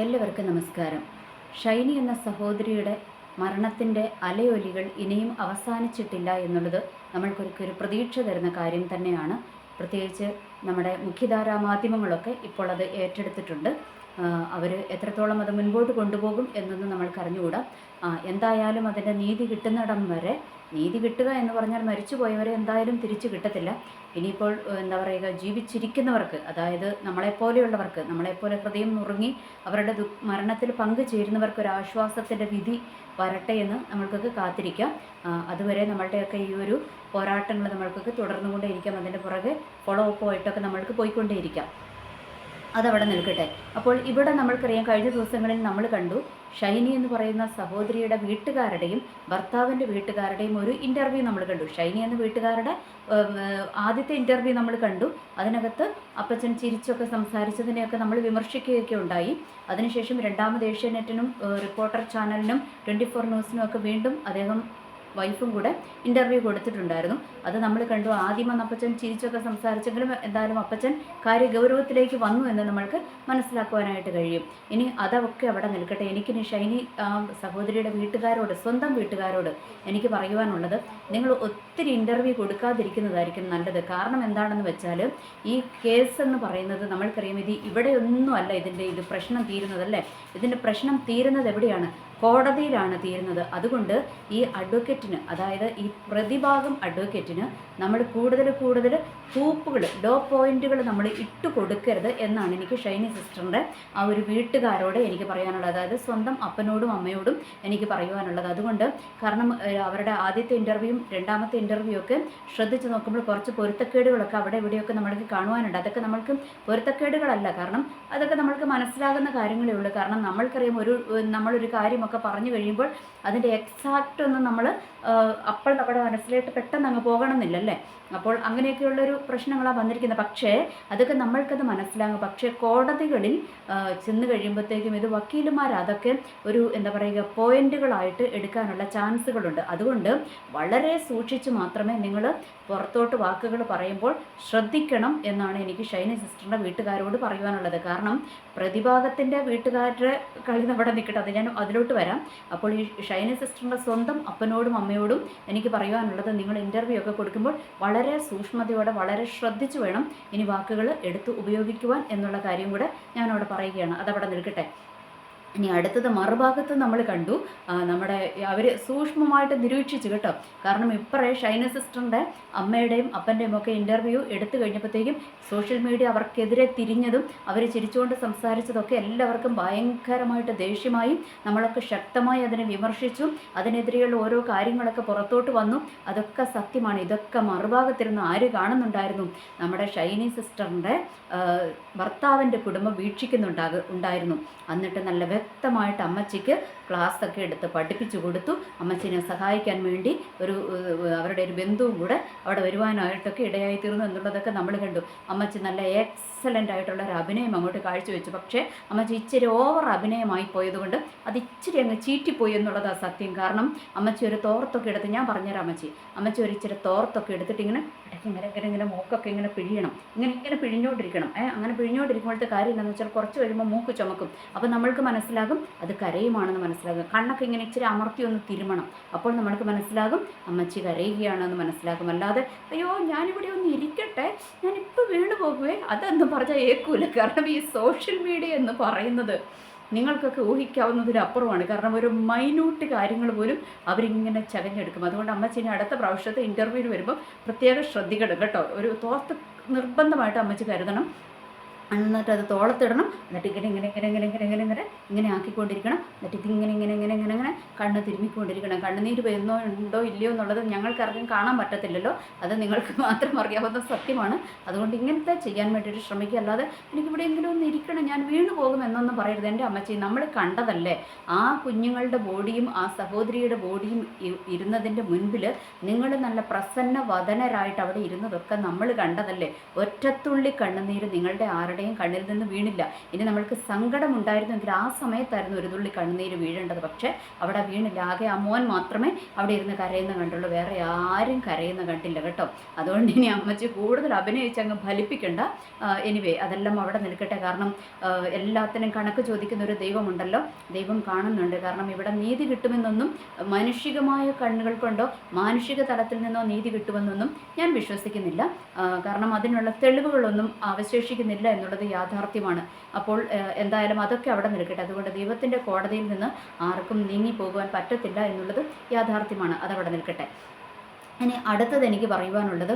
എല്ലാവർക്കും നമസ്കാരം. ഷൈനി എന്ന സഹോദരിയുടെ മരണത്തിന്റെ അലയൊലികൾ ഇനിയും അവസാനിച്ചിട്ടില്ല എന്നുള്ളത് നമ്മൾക്കൊരു ഒരു പ്രതീക്ഷ തരുന്ന കാര്യം തന്നെയാണ്. പ്രത്യേകിച്ച് നമ്മുടെ മുഖ്യധാരാ മാധ്യമങ്ങളൊക്കെ ഇപ്പോൾ അത് ഏറ്റെടുത്തിട്ടുണ്ട്. അവർ എത്രത്തോളം അത് മുൻപോട്ട് കൊണ്ടുപോകും എന്നൊന്നും നമ്മൾക്ക് അറിഞ്ഞുകൂടാ ആ, എന്തായാലും അതിന്റെ നീതി കിട്ടുന്നിടം വരെ നീതി കിട്ടുക എന്ന് പറഞ്ഞാൽ മരിച്ചു പോയവരെ എന്തായാലും തിരിച്ചു കിട്ടത്തില്ല. ഇനിയിപ്പോൾ എന്താ പറയുക ജീവിച്ചിരിക്കുന്നവർക്ക് അതായത് നമ്മളെപ്പോലെയുള്ളവർക്ക് നമ്മളെപ്പോലെ ഹൃദയം നുറുങ്ങി അവരുടെ ദു മരണത്തിൽ പങ്കുചേരുന്നവർക്ക് ഒരു ആശ്വാസത്തിന്റെ വിധി വരട്ടെ എന്ന് നമ്മൾക്കൊക്കെ കാത്തിരിക്കാം. അതുവരെ നമ്മളുടെയൊക്കെ ഈ ഒരു പോരാട്ടങ്ങൾ നമ്മൾക്കൊക്കെ തുടർന്നുകൊണ്ടേയിരിക്കാം. അതിന്റെ പുറകെ ഫോളോ അപ്പ് ആയിട്ടൊക്കെ നമ്മൾക്ക് പോയിക്കൊണ്ടേയിരിക്കാം. അതവിടെ നിൽക്കട്ടെ. അപ്പോൾ ഇവിടെ നമ്മൾക്കറിയാം കഴിഞ്ഞ ദിവസങ്ങളിൽ നമ്മൾ കണ്ടു ഷൈനി എന്ന് പറയുന്ന സഹോദരിയുടെ വീട്ടുകാരുടെയും ഭർത്താവിന്റെ വീട്ടുകാരുടെയും ഒരു ഇന്റർവ്യൂ നമ്മൾ കണ്ടു. ഷൈനി എന്ന വീട്ടുകാരുടെ ആദ്യത്തെ ഇന്റർവ്യൂ നമ്മൾ കണ്ടു. അതിനകത്ത് അപ്പച്ചൻ ചിരിച്ചൊക്കെ സംസാരിച്ചതിനെയൊക്കെ നമ്മൾ വിമർശിക്കുകയൊക്കെ ഉണ്ടായി. അതിനുശേഷം രണ്ടാമത് ഏഷ്യാനെറ്റിനും റിപ്പോർട്ടർ ചാനലിനും ട്വന്റി ഫോർ ന്യൂസിനും ഒക്കെ വീണ്ടും അദ്ദേഹം വൈഫും കൂടെ ഇന്റർവ്യൂ കൊടുത്തിട്ടുണ്ടായിരുന്നു. അത് നമ്മൾ കണ്ടു. ആദ്യം അന്ന് അപ്പച്ചൻ ചിരിച്ചൊക്കെ സംസാരിച്ചെങ്കിലും എന്തായാലും അപ്പച്ചൻ കാര്യ ഗൗരവത്തിലേക്ക് വന്നു എന്ന് നമ്മൾക്ക് മനസ്സിലാക്കുവാനായിട്ട് കഴിയും. ഇനി അതൊക്കെ അവിടെ നിൽക്കട്ടെ. എനിക്കിനി ഷൈനി സഹോദരിയുടെ വീട്ടുകാരോട് സ്വന്തം വീട്ടുകാരോട് എനിക്ക് പറയുവാനുള്ളത് നിങ്ങൾ ഒത്തിരി ഇന്റർവ്യൂ കൊടുക്കാതിരിക്കുന്നതായിരിക്കും നല്ലത്. കാരണം എന്താണെന്ന് വെച്ചാൽ ഈ കേസ് എന്ന് പറയുന്നത് നമ്മൾക്കറിയാം ഇത് ഇവിടെയൊന്നും അല്ല ഇതിന്റെ ഇത് പ്രശ്നം തീരുന്നതല്ലേ? ഇതിന്റെ പ്രശ്നം തീരുന്നത് എവിടെയാണ്? കോടതിയിലാണ് തീരുന്നത്. അതുകൊണ്ട് ഈ അഡ്വക്കേറ്റിന് അതായത് ഈ പ്രതിഭാഗം അഡ്വക്കേറ്റിന് നമ്മൾ കൂടുതൽ കൂടുതൽ കൂപ്പുകൾ ലോ പോയിന്റുകൾ നമ്മൾ ഇട്ട് കൊടുക്കരുത് എന്നാണ് എനിക്ക് ഷൈനി സിസ്റ്ററിന്റെ ആ ഒരു വീട്ടുകാരോട് എനിക്ക് പറയാനുള്ളത്. അതായത് സ്വന്തം അപ്പനോടും അമ്മയോടും എനിക്ക് പറയുവാനുള്ളത്. അതുകൊണ്ട് കാരണം അവരുടെ ആദ്യത്തെ ഇന്റർവ്യൂവും രണ്ടാമത്തെ ഇന്റർവ്യൂ ഒക്കെ ശ്രദ്ധിച്ച് നോക്കുമ്പോൾ കുറച്ച് പൊരുത്തക്കേടുകളൊക്കെ അവിടെ ഇവിടെയൊക്കെ നമ്മൾക്ക് കാണുവാനുണ്ട്. അതൊക്കെ നമ്മൾക്ക് പൊരുത്തക്കേടുകളല്ല. കാരണം അതൊക്കെ നമ്മൾക്ക് മനസ്സിലാകുന്ന കാര്യങ്ങളേ ഉള്ളൂ. കാരണം നമ്മൾക്കറിയാം ഒരു നമ്മളൊരു കാര്യമൊക്കെ പറഞ്ഞു കഴിയുമ്പോൾ അതിന്റെ എക്സാക്റ്റ് ഒന്നും നമ്മൾ അപ്പോൾ നമ്മുടെ മനസ്സിലായിട്ട് പെട്ടെന്ന് അങ്ങ് പോകണമെന്നില്ലല്ലേ അപ്പോൾ അങ്ങനെയൊക്കെയുള്ളൊരു പ്രശ്നങ്ങളാണ് വന്നിരിക്കുന്നത്. പക്ഷേ അതൊക്കെ നമ്മൾക്കത് മനസ്സിലാകും. പക്ഷേ കോടതികളിൽ ചെന്ന് കഴിയുമ്പോഴത്തേക്കും ഇത് വക്കീലുമാർ അതൊക്കെ ഒരു എന്താ പറയുക പോയിന്റുകളായിട്ട് എടുക്കാനുള്ള ചാൻസുകളുണ്ട്. അതുകൊണ്ട് വളരെ സൂക്ഷിച്ച് മാത്രമേ നിങ്ങൾ പുറത്തോട്ട് വാക്കുകൾ പറയുമ്പോൾ ശ്രദ്ധിക്കണം എന്നാണ് എനിക്ക് ഷൈനി സിസ്റ്ററിന്റെ വീട്ടുകാരോട് പറയുവാനുള്ളത്. കാരണം പ്രതിഭാഗത്തിന്റെ വീട്ടുകാരുടെ കളി നമ്മുടെ നിൽക്കട്ടെ അത് ഞാൻ അതിലോട്ട് വരാം. അപ്പോൾ ഈ ഷൈനി സിസ്റ്ററിന്റെ സ്വന്തം അപ്പനോടും അമ്മയോടും എനിക്ക് പറയുവാനുള്ളത് നിങ്ങൾ ഇന്റർവ്യൂ ഒക്കെ കൊടുക്കുമ്പോൾ വളരെ സൂക്ഷ്മതയോടെ വളരെ ശ്രദ്ധിച്ചു വേണം ഇനി വാക്കുകൾ എടുത്ത് ഉപയോഗിക്കുവാൻ എന്നുള്ള കാര്യം കൂടെ ഞാനവിടെ പറയുകയാണ്. അതവിടെ നിൽക്കട്ടെ. ഇനി അടുത്തത് മറുഭാഗത്ത് നമ്മൾ കണ്ടു. നമ്മുടെ അവർ സൂക്ഷ്മമായിട്ട് നിരീക്ഷിച്ചു കേട്ടോ. കാരണം ഇപ്പറേ ഷൈന സിസ്റ്ററിന്റെ അമ്മയുടെയും അപ്പന്റെയും ഒക്കെ ഇന്റർവ്യൂ എടുത്തു കഴിഞ്ഞപ്പോഴത്തേക്കും സോഷ്യൽ മീഡിയ അവർക്കെതിരെ തിരിഞ്ഞതും അവർ ചിരിച്ചുകൊണ്ട് സംസാരിച്ചതൊക്കെ എല്ലാവർക്കും ഭയങ്കരമായിട്ട് ദേഷ്യമായി. നമ്മളൊക്കെ ശക്തമായി അതിനെ വിമർശിച്ചു. അതിനെതിരെയുള്ള ഓരോ കാര്യങ്ങളൊക്കെ പുറത്തോട്ട് വന്നു. അതൊക്കെ സത്യമാണ്. ഇതൊക്കെ മറുഭാഗത്തിരുന്ന് ആര് കാണുന്നുണ്ടായിരുന്നു? നമ്മുടെ ഷൈനി സിസ്റ്ററിന്റെ ഭർത്താവിന്റെ കുടുംബം വീക്ഷിക്കുന്നുണ്ടാകും ഉണ്ടായിരുന്നു. എന്നിട്ട് നല്ല വ്യക്തമായിട്ട് അമ്മച്ചിക്ക് ക്ലാസ് ഒക്കെ എടുത്ത് പഠിപ്പിച്ചു കൊടുത്തു. അമ്മച്ചിനെ സഹായിക്കാൻ വേണ്ടി ഒരു അവരുടെ ഒരു ബന്ധുവും കൂടെ അവിടെ വരുവാനായിട്ടൊക്കെ ഇടയായി തീർന്നു എന്നുള്ളതൊക്കെ നമ്മൾ കണ്ടു. അമ്മച്ചി നല്ല എക്സലന്റ് ആയിട്ടുള്ള ഒരു അഭിനയം അങ്ങോട്ട് കാഴ്ചവെച്ചു. പക്ഷേ അമ്മച്ചി ഇച്ചിരി ഓവർ അഭിനയമായി പോയതുകൊണ്ട് അത് ഇച്ചിരി അങ്ങ് ചീറ്റിപ്പോയി എന്നുള്ളതാണ് സത്യം. കാരണം അമ്മച്ചി ഒരു തോർത്തൊക്കെ എടുത്ത് ഞാൻ പറഞ്ഞുതരാം അമ്മച്ചി. അമ്മച്ചി ഒരു ഇച്ചിരി തോർത്തൊക്കെ എടുത്തിട്ട് ഇങ്ങനെ ഇങ്ങനെ ഇങ്ങനെ ഇങ്ങനെ മൂക്കൊക്കെ ഇങ്ങനെ പിഴിയണം. ഇങ്ങനെ ഇങ്ങനെ പിഴിഞ്ഞോണ്ടിരിക്കണം. ഏഹ് അങ്ങനെ പിഴിഞ്ഞോണ്ടിരിക്കുമ്പോഴത്തെ കാര്യം എന്താണെന്ന് വെച്ചാൽ കുറച്ച് കഴിയുമ്പോൾ മൂക്ക് ചുമക്കും. അപ്പോൾ നമ്മൾക്ക് മനസ്സിലാകും അത് കരയുമാണെന്ന് മനസ്സിലാകും. കണ്ണൊക്കെ ഇങ്ങനെ ഇച്ചിരി അമർത്തി ഒന്ന് തിരുമണം. അപ്പോൾ നമ്മൾക്ക് മനസ്സിലാകും അമ്മച്ചി കരയുകയാണെന്ന് മനസ്സിലാക്കും അല്ലാതെ അയ്യോ ഞാനിവിടെ ഒന്ന് ഇരിക്കട്ടെ. ഞാനിപ്പോൾ വീണ് പോകുവേ. അതെന്ന് പറഞ്ഞാൽ ഏക്കൂല. കാരണം ഈ സോഷ്യൽ മീഡിയ എന്ന് പറയുന്നത് നിങ്ങൾക്കൊക്കെ ഊഹിക്കാവുന്നതിനപ്പുറമാണ്. കാരണം ഒരു മൈന്യൂട്ട് കാര്യങ്ങൾ പോലും അവരിങ്ങനെ ചകഞ്ഞെടുക്കും. അതുകൊണ്ട് അമ്മച്ചിനെ അടുത്ത പ്രാവശ്യത്തെ ഇന്റർവ്യൂവിൽ വരുമ്പോൾ പ്രത്യേകം ശ്രദ്ധിക്കണം കേട്ടോ. ഒരു തോർത്ത് നിർബന്ധമായിട്ട് അമ്മച്ചി കരുതണം. എന്നിട്ട് അത് തോളത്തിടണം. എന്നിട്ട് ഇങ്ങനെ ഇങ്ങനെ ഇങ്ങനെ ഇങ്ങനെ ഇങ്ങനെ ഇങ്ങനെ ഇങ്ങനെ ഇങ്ങനെ ആക്കിക്കൊണ്ടിരിക്കണം. എന്നിട്ട് ഇതിങ്ങനെ ഇങ്ങനെ ഇങ്ങനെ ഇങ്ങനെ ഇങ്ങനെ കണ്ണ് തിരുമ്മിക്കൊണ്ടിരിക്കണം. കണ്ണുനീര് വരുന്നോ ഉണ്ടോ ഇല്ലയോ എന്നുള്ളത് ഞങ്ങൾക്കാർക്കും കാണാൻ പറ്റത്തില്ലല്ലോ. അത് നിങ്ങൾക്ക് മാത്രം അറിയാവുന്ന സത്യമാണ്. അതുകൊണ്ട് ഇങ്ങനത്തെ ചെയ്യാൻ വേണ്ടിയിട്ട് ശ്രമിക്കുക. അല്ലാതെ എനിക്കിവിടെ എങ്കിലും ഒന്ന് ഇരിക്കണം ഞാൻ വീണു പോകും എന്നൊന്നും പറയരുത്. എന്റെ അമ്മച്ചി നമ്മൾ കണ്ടതല്ലേ? ആ കുഞ്ഞുങ്ങളുടെ ബോഡിയും ആ സഹോദരിയുടെ ബോഡിയും ഇരുന്നതിന്റെ മുൻപിൽ നിങ്ങൾ നല്ല പ്രസന്ന വതനരായിട്ട് അവിടെ ഇരുന്നതൊക്കെ നമ്മൾ കണ്ടതല്ലേ? ഒറ്റത്തുള്ളി കണ്ണുനീര് നിങ്ങളുടെ ആരുടെയും ആരുടെയും കണ്ണിൽ നിന്ന് വീണില്ല. ഇനി നമ്മൾക്ക് സങ്കടമുണ്ടായിരുന്നെങ്കിൽ ആ സമയത്തായിരുന്നു ഒരു തുള്ളി കണ്ണുനീര് വീഴേണ്ടത്. പക്ഷേ അവിടെ വീണില്ല. ആകെ ആ മോൻ മാത്രമേ അവിടെ ഇരുന്ന് കരയുന്ന കണ്ടുള്ളൂ. വേറെ ആരും കരയുന്ന കണ്ടില്ല കേട്ടോ. അതുകൊണ്ട് ഇനി അമ്മച്ചി കൂടുതൽ അഭിനയിച്ച് അങ്ങ് ഫലിപ്പിക്കണ്ട. എനിവേ അതെല്ലാം അവിടെ നിൽക്കട്ടെ. കാരണം എല്ലാത്തിനും കണക്ക് ചോദിക്കുന്ന ഒരു ദൈവമുണ്ടല്ലോ. ദൈവം കാണുന്നുണ്ട്. കാരണം ഇവിടെ നീതി കിട്ടുമെന്നൊന്നും മാനുഷികമായ കണ്ണുകൾ കൊണ്ടോ മാനുഷിക തലത്തിൽ നിന്നോ നീതി കിട്ടുമെന്നൊന്നും ഞാൻ വിശ്വസിക്കുന്നില്ല. കാരണം അതിനുള്ള തെളിവുകളൊന്നും അവശേഷിക്കുന്നില്ല എന്നുള്ളത് യാഥാർത്ഥ്യമാണ്. അപ്പോൾ എന്തായാലും അതൊക്കെ അവിടെ നിൽക്കട്ടെ. അതുകൊണ്ട് ദൈവത്തിന്റെ കോടതിയിൽ നിന്ന് ആർക്കും നീങ്ങി പോകുവാൻ പറ്റത്തില്ല എന്നുള്ളത് യാഥാർത്ഥ്യമാണ്. അതവിടെ നിൽക്കട്ടെ. ഇനി അടുത്തത് എനിക്ക് പറയുവാനുള്ളത്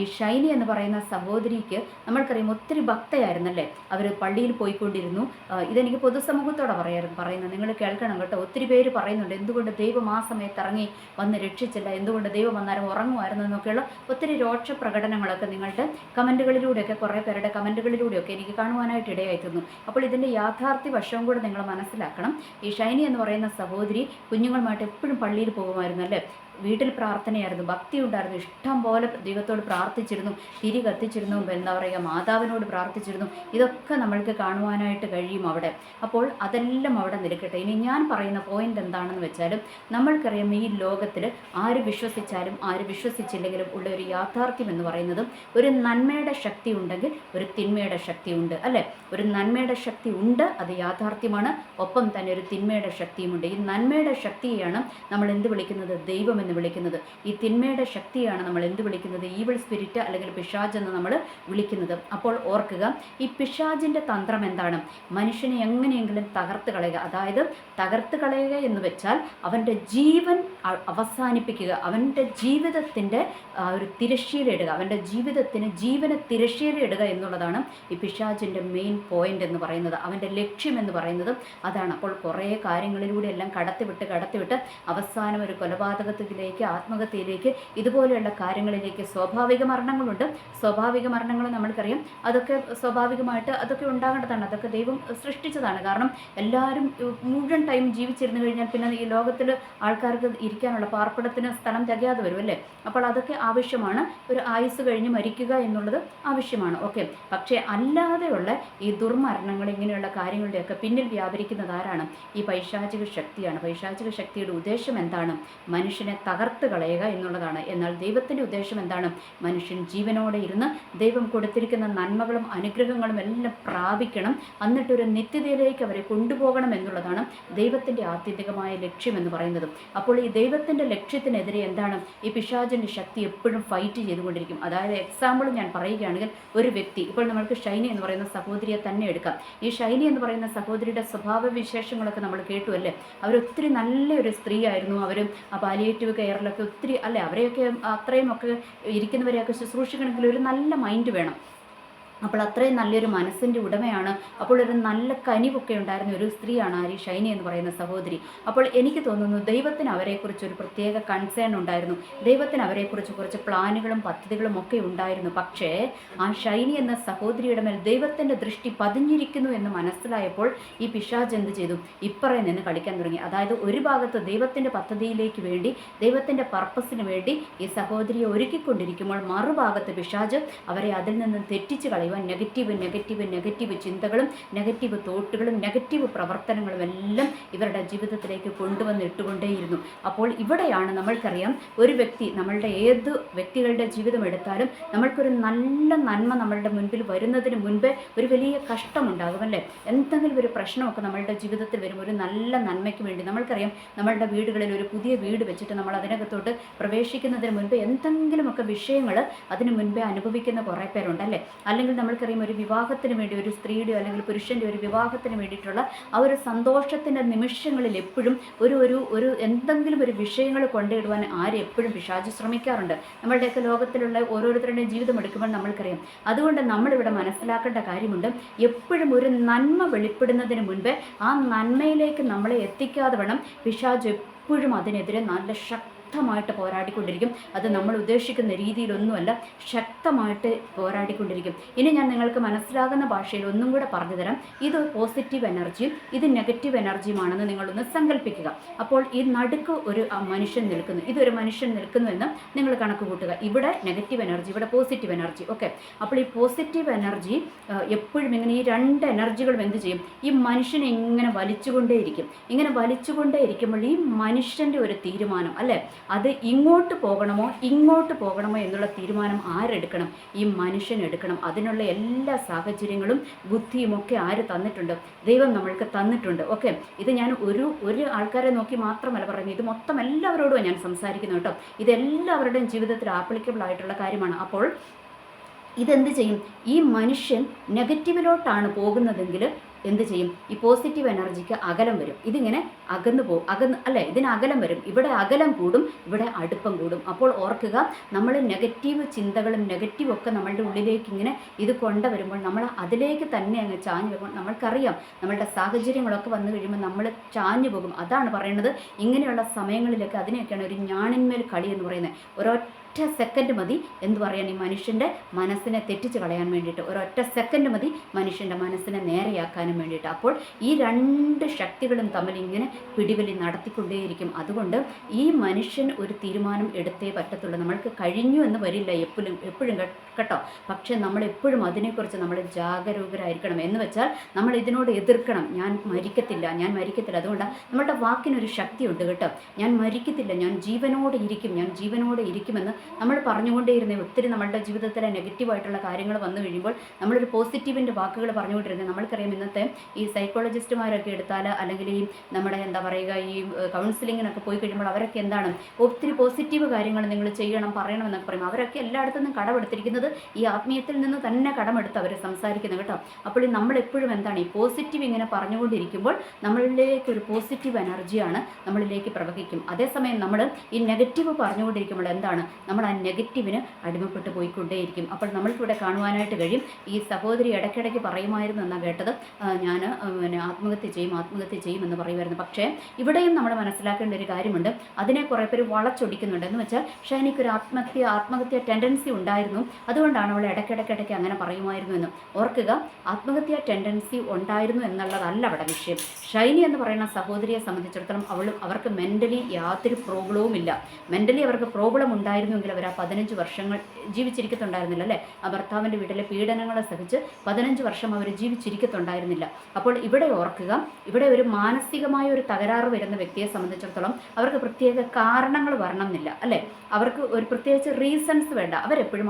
ഈ ഷൈനി എന്ന് പറയുന്ന സഹോദരിക്ക് നമ്മൾക്കറിയാം ഒത്തിരി ഭക്തയായിരുന്നല്ലേ? അവർ പള്ളിയിൽ പോയിക്കൊണ്ടിരുന്നു. ഇതെനിക്ക് പൊതുസമൂഹത്തോടെ പറയാറ് പറയുന്നത്. നിങ്ങൾ കേൾക്കണം കേട്ടോ. ഒത്തിരി പേര് പറയുന്നുണ്ട് എന്തുകൊണ്ട് ദൈവം ആ സമയത്ത് ഇറങ്ങി വന്ന് രക്ഷിച്ചില്ല? എന്തുകൊണ്ട് ദൈവം വന്നാലും ഉറങ്ങുമായിരുന്നു എന്നൊക്കെയുള്ള ഒത്തിരി രോക്ഷ പ്രകടനങ്ങളൊക്കെ നിങ്ങളുടെ കമന്റുകളിലൂടെയൊക്കെ കുറേ പേരുടെ കമന്റുകളിലൂടെയൊക്കെ എനിക്ക് കാണുവാനായിട്ട് ഇടയായിത്തീർന്നു അപ്പോൾ ഇതിന്റെ യാഥാർത്ഥ്യ വശവും കൂടെ നിങ്ങൾ മനസ്സിലാക്കണം. ഈ ഷൈനി എന്ന് പറയുന്ന സഹോദരി കുഞ്ഞുങ്ങളുമായിട്ട് എപ്പോഴും പള്ളിയിൽ പോകുമായിരുന്നു അല്ലേ വീട്ടിൽ പ്രാർത്ഥനയായിരുന്നു. ഭക്തി ഉണ്ടായിരുന്നു. ഇഷ്ടം പോലെ ദൈവത്തോട് പ്രാർത്ഥിച്ചിരുന്നു. തിരി കത്തിച്ചിരുന്നു. എന്താ പറയുക മാതാവിനോട് പ്രാർത്ഥിച്ചിരുന്നു. ഇതൊക്കെ നമ്മൾക്ക് കാണുവാനായിട്ട് കഴിയും അവിടെ. അപ്പോൾ അതെല്ലാം അവിടെ നിൽക്കട്ടെ. ഇനി ഞാൻ പറയുന്ന പോയിന്റ് എന്താണെന്ന് വെച്ചാലും നമ്മൾക്കറിയാം ഈ ലോകത്തിൽ ആര് വിശ്വസിച്ചാലും ആര് വിശ്വസിച്ചില്ലെങ്കിലും ഉള്ള ഒരു യാഥാർത്ഥ്യം എന്ന് പറയുന്നത് ഒരു നന്മയുടെ ശക്തി ഉണ്ടെങ്കിൽ ഒരു തിന്മയുടെ ശക്തി ഉണ്ട്. അല്ലേ? ഒരു നന്മയുടെ ശക്തി ഉണ്ട് അത് യാഥാർത്ഥ്യമാണ്. ഒപ്പം തന്നെ ഒരു തിന്മയുടെ ശക്തിയുമുണ്ട് ഈ നന്മയുടെ ശക്തിയെയാണ് നമ്മൾ എന്ത് വിളിക്കുന്നത്? ദൈവം എന്ന് വിളിക്കുന്നത്. ഈ തിന്മയുടെ ശക്തിയാണ് നമ്മൾ എന്ത് വിളിക്കുന്നത്? ഈവിൾ സ്പിരിറ്റ് അല്ലെങ്കിൽ പിശാജ് എന്ന് നമ്മൾ വിളിക്കുന്നത്. അപ്പോൾ ഓർക്കുക ഈ പിശാജിന്റെ തന്ത്രം എന്താണ്? മനുഷ്യനെ എങ്ങനെയെങ്കിലും തകർത്ത് കളയുക. അതായത് തകർത്ത് കളയുക എന്ന് വെച്ചാൽ അവന്റെ ജീവൻ അവസാനിപ്പിക്കുക. അവന്റെ ജീവിതത്തിന്റെ ഒരു തിരശ്ശീലയിടുക അവന്റെ ജീവിതത്തിന് ജീവനെ തിരശ്ശീലയിടുക എന്നുള്ളതാണ് ഈ പിശാജിന്റെ മെയിൻ പോയിന്റ് എന്ന് പറയുന്നത്. അവന്റെ ലക്ഷ്യം എന്ന് പറയുന്നത് അതാണ്. അപ്പോൾ കുറേ കാര്യങ്ങളിലൂടെ എല്ലാം കടത്തിവിട്ട് കടത്തിവിട്ട് അവസാനം ഒരു കൊലപാതകത്തിലേക്ക് ആത്മഹത്യയിലേക്ക് ഇതുപോലെയുള്ള കാര്യങ്ങളിലേക്ക് സ്വാഭാവിക മരണങ്ങളുണ്ട്. സ്വാഭാവിക മരണങ്ങൾ നമ്മൾക്കറിയാം. അതൊക്കെ സ്വാഭാവികമായിട്ട് അതൊക്കെ ഉണ്ടാകേണ്ടതാണ്. അതൊക്കെ ദൈവം സൃഷ്ടിച്ചതാണ്. കാരണം എല്ലാവരും മുഴുവൻ ടൈം ജീവിച്ചിരുന്നു കഴിഞ്ഞാൽ പിന്നെ ഈ ലോകത്തിൽ ആൾക്കാർക്ക് ഇരിക്കാനുള്ള പാർപ്പിടത്തിന് സ്ഥലം തികയാതെ വരും അല്ലേ? അപ്പോൾ അതൊക്കെ ആവശ്യമാണ്. ഒരു ആയുസ് കഴിഞ്ഞ് മരിക്കുക എന്നുള്ളത് ആവശ്യമാണ്. ഓക്കെ. പക്ഷേ അല്ലാതെയുള്ള ഈ ദുർമരണങ്ങൾ ഇങ്ങനെയുള്ള കാര്യങ്ങളുടെയൊക്കെ പിന്നിൽ വ്യാപരിക്കുന്നത് ആരാണ്? ഈ പൈശാചിക ശക്തിയാണ്. പൈശാചിക ശക്തിയുടെ ഉദ്ദേശം എന്താണ്? മനുഷ്യനെ തകർത്ത് കളയുക എന്നുള്ളതാണ്. എന്നാൽ ദൈവത്തിന്റെ ഉദ്ദേശം എന്താണ്? മനുഷ്യൻ ജീവനോടെ ഇരുന്ന് ദൈവം കൊടുത്തിരിക്കുന്ന നന്മകളും അനുഗ്രഹങ്ങളും എല്ലാം പ്രാപിക്കണം. എന്നിട്ടൊരു നിത്യതയിലേക്ക് അവരെ കൊണ്ടുപോകണം എന്നുള്ളതാണ് ദൈവത്തിന്റെ ആത്യന്തികമായ ലക്ഷ്യം എന്ന് പറയുന്നത്. അപ്പോൾ ഈ ദൈവത്തിന്റെ ലക്ഷ്യത്തിനെതിരെ എന്താണ്? ഈ പിശാചിന്റെ ശക്തി എപ്പോഴും ഫൈറ്റ് ചെയ്തുകൊണ്ടിരിക്കും. അതായത് എക്സാമ്പിൾ ഞാൻ പറയുകയാണെങ്കിൽ ഒരു വ്യക്തി ഇപ്പോൾ നമ്മൾക്ക് ഷൈനി എന്ന് പറയുന്ന സഹോദരിയെ തന്നെ എടുക്കാം. ഈ ഷൈനി എന്ന് പറയുന്ന സഹോദരിയുടെ സ്വഭാവ വിശേഷങ്ങളൊക്കെ നമ്മൾ കേട്ടു അല്ലേ? അവരൊത്തിരി നല്ലൊരു സ്ത്രീ ആയിരുന്നു അവരും ആ പാലിയേറ്റീവ് കെയറിലൊക്കെ ഒത്തിരി അല്ലേ? അവരെയൊക്കെ അത്രയും ഒക്കെ ഇരിക്കുന്നവരെയൊക്കെ ശുശ്രൂഷിക്കണമെങ്കിൽ ഒരു നല്ല മൈൻഡ് വേണം. അപ്പോൾ അത്രയും നല്ലൊരു മനസ്സിന്റെ ഉടമയാണ്. അപ്പോൾ ഒരു നല്ല കനിവൊക്കെ ഉണ്ടായിരുന്ന ഒരു സ്ത്രീയാണ് ആരി ഷൈനി എന്ന് പറയുന്ന സഹോദരി. അപ്പോൾ എനിക്ക് തോന്നുന്നു ദൈവത്തിന് അവരെക്കുറിച്ച് ഒരു പ്രത്യേക കൺസേൺ ഉണ്ടായിരുന്നു. ദൈവത്തിന് അവരെക്കുറിച്ച് കുറച്ച് പ്ലാനുകളും പദ്ധതികളും ഒക്കെ ഉണ്ടായിരുന്നു. പക്ഷേ ആ ഷൈനി എന്ന സഹോദരിയുടെ മേൽ ദൈവത്തിന്റെ ദൃഷ്ടി പതിഞ്ഞിരിക്കുന്നു എന്ന് മനസ്സിലായപ്പോൾ ഈ പിശാജ് എന്ത് ചെയ്തു? ഇപ്പറേ നിന്ന് കളിക്കാൻ തുടങ്ങി. അതായത് ഒരു ഭാഗത്ത് ദൈവത്തിന്റെ പദ്ധതിയിലേക്ക് വേണ്ടി ദൈവത്തിന്റെ പർപ്പസിന് വേണ്ടി ഈ സഹോദരിയെ ഒരുക്കിക്കൊണ്ടിരിക്കുമ്പോൾ മറുഭാഗത്ത് പിശാജ് അവരെ അതിൽ നിന്ന് തെറ്റിച്ച് കളയും പറയുവാൻ നെഗറ്റീവ് നെഗറ്റീവ് നെഗറ്റീവ് ചിന്തകളും നെഗറ്റീവ് തോട്ടുകളും നെഗറ്റീവ് പ്രവർത്തനങ്ങളും എല്ലാം ഇവരുടെ ജീവിതത്തിലേക്ക് കൊണ്ടുവന്നിട്ടുകൊണ്ടേയിരുന്നു അപ്പോൾ ഇവിടെയാണ് നമ്മൾക്കറിയാം ഒരു വ്യക്തി നമ്മളുടെ ഏത് വ്യക്തികളുടെ ജീവിതം എടുത്താലും നമ്മൾക്കൊരു നല്ല നന്മ നമ്മളുടെ മുൻപിൽ വരുന്നതിന് മുൻപേ ഒരു വലിയ കഷ്ടമുണ്ടാകും അല്ലേ? എന്തെങ്കിലും ഒരു പ്രശ്നമൊക്കെ നമ്മളുടെ ജീവിതത്തിൽ വരും ഒരു നല്ല നന്മയ്ക്ക് വേണ്ടി നമ്മൾക്കറിയാം നമ്മളുടെ വീടുകളിൽ ഒരു പുതിയ വീട് വെച്ചിട്ട് നമ്മൾ അതിനകത്തോട്ട് പ്രവേശിക്കുന്നതിന് മുൻപ് എന്തെങ്കിലുമൊക്കെ വിഷയങ്ങൾ അതിന് മുൻപേ അനുഭവിക്കുന്ന കുറേ പേരുണ്ട് പേരുണ്ടല്ലേ അല്ലെങ്കിൽ നമ്മൾക്കറിയാം ഒരു വിവാഹത്തിന് വേണ്ടി ഒരു സ്ത്രീയുടെ അല്ലെങ്കിൽ പുരുഷന്റെ ഒരു വിവാഹത്തിന് വേണ്ടിയിട്ടുള്ള ആ ഒരു സന്തോഷത്തിന്റെ നിമിഷങ്ങളിൽ എപ്പോഴും ഒരു ഒരു ഒരു എന്തെങ്കിലും ഒരു വിഷയങ്ങൾ കൊണ്ടിടുവാൻ ആരും എപ്പോഴും പിശാചി ശ്രമിക്കാറുണ്ട്. നമ്മളുടെയൊക്കെ ലോകത്തിലുള്ള ഓരോരുത്തരുടെയും ജീവിതം എടുക്കുമ്പോൾ നമ്മൾക്കറിയാം. അതുകൊണ്ട് നമ്മളിവിടെ മനസ്സിലാക്കേണ്ട കാര്യമുണ്ട്. എപ്പോഴും ഒരു നന്മ വെളിപ്പെടുന്നതിന് മുൻപേ ആ നന്മയിലേക്ക് നമ്മളെ എത്തിക്കാതെ വേണം പിശാജ് എപ്പോഴും അതിനെതിരെ നല്ല ശക്തി ശക്തമായിട്ട് പോരാടിക്കൊണ്ടിരിക്കും. അത് നമ്മൾ ഉദ്ദേശിക്കുന്ന രീതിയിലൊന്നുമല്ല ശക്തമായിട്ട് പോരാടിക്കൊണ്ടിരിക്കും. ഇനി ഞാൻ നിങ്ങൾക്ക് മനസ്സിലാകുന്ന ഭാഷയിൽ ഒന്നും കൂടെ പറഞ്ഞു തരാം. ഇത് പോസിറ്റീവ് എനർജിയും ഇത് നെഗറ്റീവ് എനർജിയുമാണെന്ന് നിങ്ങളൊന്ന് സങ്കല്പിക്കുക അപ്പോൾ ഈ നടുക്ക് ഒരു മനുഷ്യൻ നിൽക്കുന്നു. ഇതൊരു മനുഷ്യൻ നിൽക്കുന്നുവെന്ന് നിങ്ങൾ കണക്ക് കൂട്ടുക ഇവിടെ നെഗറ്റീവ് എനർജി ഇവിടെ പോസിറ്റീവ് എനർജി ഓക്കെ അപ്പോൾ ഈ പോസിറ്റീവ് എനർജി എപ്പോഴും ഇങ്ങനെ ഈ രണ്ട് എനർജികളും എന്ത് ചെയ്യും? ഈ മനുഷ്യനെ ഇങ്ങനെ വലിച്ചുകൊണ്ടേയിരിക്കും. ഇങ്ങനെ വലിച്ചുകൊണ്ടേ ഇരിക്കുമ്പോൾ ഈ മനുഷ്യന്റെ ഒരു തീരുമാനം അല്ലേ? അത് ഇങ്ങോട്ട് പോകണമോ ഇങ്ങോട്ട് പോകണമോ എന്നുള്ള തീരുമാനം ആരെടുക്കണം? ഈ മനുഷ്യൻ എടുക്കണം. അതിനുള്ള എല്ലാ സാഹചര്യങ്ങളും ബുദ്ധിയും ഒക്കെ ആര് തന്നിട്ടുണ്ട്? ദൈവം നമ്മൾക്ക് തന്നിട്ടുണ്ട്. ഓക്കെ? ഇത് ഞാൻ ഒരു ഒരു ആൾക്കാരെ നോക്കി മാത്രമല്ല പറയുന്നത്. ഇത് മൊത്തം എല്ലാവരോടും ഞാൻ സംസാരിക്കുന്നു കേട്ടോ. ഇതെല്ലാവരുടെയും ജീവിതത്തിൽ ആപ്ലിക്കബിൾ ആയിട്ടുള്ള കാര്യമാണ്. അപ്പോൾ ഇതെന്ത് ചെയ്യും? ഈ മനുഷ്യൻ നെഗറ്റീവിലോട്ടാണ് പോകുന്നതെങ്കിൽ എന്ത് ചെയ്യും? ഈ പോസിറ്റീവ് എനർജിക്ക് അകലം വരും. ഇതിങ്ങനെ അകന്നു പോകും അകന്ന് അല്ലേ? ഇതിന് അകലം വരും. ഇവിടെ അകലം കൂടും ഇവിടെ അടുപ്പം കൂടും. അപ്പോൾ ഓർക്കുക നമ്മൾ നെഗറ്റീവ് ചിന്തകളും നെഗറ്റീവ് ഒക്കെ നമ്മളുടെ ഉള്ളിലേക്ക് ഇങ്ങനെ ഇത് കൊണ്ടുവരുമ്പോൾ നമ്മൾ അതിലേക്ക് തന്നെ അങ്ങ് ചാഞ്ഞു പോകും നമ്മൾക്കറിയാം നമ്മളുടെ സാഹചര്യങ്ങളൊക്കെ വന്നു കഴിയുമ്പോൾ നമ്മൾ ചാഞ്ഞു പോകും. അതാണ് പറയുന്നത്. ഇങ്ങനെയുള്ള സമയങ്ങളിലൊക്കെ അതിനെയൊക്കെയാണ് ഒരു ഞാണിന്മേൽ കളി എന്ന് പറയുന്നത്. ഒരൊറ്റ സെക്കൻഡ് മതി എന്ന് പറയാൻ ഈ മനുഷ്യന്റെ മനസ്സിനെ തെറ്റിച്ച് കളയാൻ വേണ്ടിയിട്ട്. ഒരൊറ്റ സെക്കൻഡ് മതി മനുഷ്യന്റെ മനസ്സിനെ നേരെയാക്കാനും വേണ്ടിയിട്ട്. അപ്പോൾ ഈ രണ്ട് ശക്തികളും തമ്മിൽ ഇങ്ങനെ പിടിവലി നടത്തിക്കൊണ്ടേയിരിക്കും. അതുകൊണ്ട് ഈ മനുഷ്യൻ ഒരു തീരുമാനം എടുത്തേ പറ്റത്തുള്ളൂ. നമ്മൾക്ക് കഴിഞ്ഞു എന്ന് വരില്ല. എപ്പോഴും എപ്പോഴും കേട്ടോ. പക്ഷേ നമ്മൾ എപ്പോഴും അതിനെക്കുറിച്ച് നമ്മൾ ജാഗരൂകരായിരിക്കണം. എന്ന് വെച്ചാൽ നമ്മൾ ഇതിനോട് എതിർക്കണം. ഞാൻ മരിക്കത്തില്ല. ഞാൻ മരിക്കത്തില്ല. അതുകൊണ്ട് നമ്മുടെ വാക്കിനൊരു ശക്തിയുണ്ട് കേട്ടോ. ഞാൻ മരിക്കത്തില്ല. ഞാൻ ജീവനോടെ ഇരിക്കും. ഞാൻ ജീവനോടെ ഇരിക്കുമെന്ന് നമ്മൾ പറഞ്ഞുകൊണ്ടേയിരുന്ന ഒത്തിരി നമ്മളുടെ ജീവിതത്തിലെ നെഗറ്റീവായിട്ടുള്ള കാര്യങ്ങൾ വന്നു കഴിയുമ്പോൾ നമ്മളൊരു പോസിറ്റീവിന്റെ വാക്കുകൾ പറഞ്ഞുകൊണ്ടിരുന്നത് നമ്മൾക്കറിയാം ഇന്നത്തെ ഈ സൈക്കോളജിസ്റ്റുമാരൊക്കെ എടുത്താൽ അല്ലെങ്കിൽ ഈ നമ്മുടെ എന്താ പറയുക ഈ കൗൺസിലിങ്ങിനൊക്കെ പോയി കഴിയുമ്പോൾ അവരൊക്കെ എന്താണ്? ഒത്തിരി പോസിറ്റീവ് കാര്യങ്ങൾ നിങ്ങൾ ചെയ്യണം പറയണം എന്നൊക്കെ പറയും. അവരൊക്കെ എല്ലായിടത്തും നിന്നും കടമെടുത്തിരിക്കുന്നത് ഈ ആത്മീയത്തിൽ നിന്ന് തന്നെ കടമെടുത്ത് അവർ സംസാരിക്കുന്നത് കേട്ടോ. അപ്പോൾ നമ്മൾ എപ്പോഴും എന്താണ് ഈ പോസിറ്റീവ് ഇങ്ങനെ പറഞ്ഞുകൊണ്ടിരിക്കുമ്പോൾ നമ്മളിലേക്ക് ഒരു പോസിറ്റീവ് എനർജിയാണ് നമ്മളിലേക്ക് പ്രവഹിക്കും. അതേസമയം നമ്മൾ ഈ നെഗറ്റീവ് പറഞ്ഞുകൊണ്ടിരിക്കുമ്പോൾ എന്താണ്? നമ്മൾ ആ നെഗറ്റീവിന് അടിമപ്പെട്ട് പോയിക്കൊണ്ടേയിരിക്കും. അപ്പോൾ നമ്മൾക്കിവിടെ കാണുവാനായിട്ട് കഴിയും. ഈ സഹോദരി ഇടയ്ക്കിടയ്ക്ക് പറയുമായിരുന്നു എന്നാണ് കേട്ടത്. ഞാൻ പിന്നെ ആത്മഹത്യ ചെയ്യും ആത്മഹത്യ ചെയ്യും എന്ന് പറയുമായിരുന്നു. പക്ഷേ ഇവിടെയും നമ്മൾ മനസ്സിലാക്കേണ്ട ഒരു കാര്യമുണ്ട്. അതിനെ കുറേ പേര് വളച്ചൊടിക്കുന്നുണ്ട്. എന്ന് വെച്ചാൽ പക്ഷേ എനിക്കൊരു ആത്മഹത്യ ആത്മഹത്യ ടെൻഡൻസി ഉണ്ടായിരുന്നു. അതുകൊണ്ടാണ് അവൾ ഇടയ്ക്കിടയ്ക്കിടയ്ക്ക് അങ്ങനെ പറയുമായിരുന്നു എന്നും. ഓർക്കുക ആത്മഹത്യാ ടെൻഡൻസി ഉണ്ടായിരുന്നു എന്നുള്ളതല്ല അവിടെ വിഷയം. ഷൈനി എന്ന് പറയുന്ന സഹോദരിയെ സംബന്ധിച്ചിടത്തോളം അവൾ അവർക്ക് മെന്റലി യാതൊരു പ്രോബ്ലവും ഇല്ല. മെന്റലി അവർക്ക് പ്രോബ്ലം ഉണ്ടായിരുന്നുവെങ്കിൽ അവർ ആ പതിനഞ്ച് വർഷങ്ങൾ ജീവിച്ചിരിക്കത്തുണ്ടായിരുന്നില്ല അല്ലേ? ആ ഭർത്താവിന്റെ വീട്ടിലെ പീഡനങ്ങളെ സഹിച്ച് പതിനഞ്ച് വർഷം അവർ ജീവിച്ചിരിക്കത്തുണ്ടായിരുന്നില്ല. അപ്പോൾ ഇവിടെ ഓർക്കുക ഇവിടെ ഒരു മാനസികമായ ഒരു തകരാറ് വരുന്ന വ്യക്തിയെ സംബന്ധിച്ചിടത്തോളം അവർക്ക് പ്രത്യേക കാരണങ്ങൾ വരണമെന്നില്ല അല്ലേ? അവർക്ക് ഒരു പ്രത്യേകിച്ച് റീസൺസ് വേണ്ട. അവരെപ്പോഴും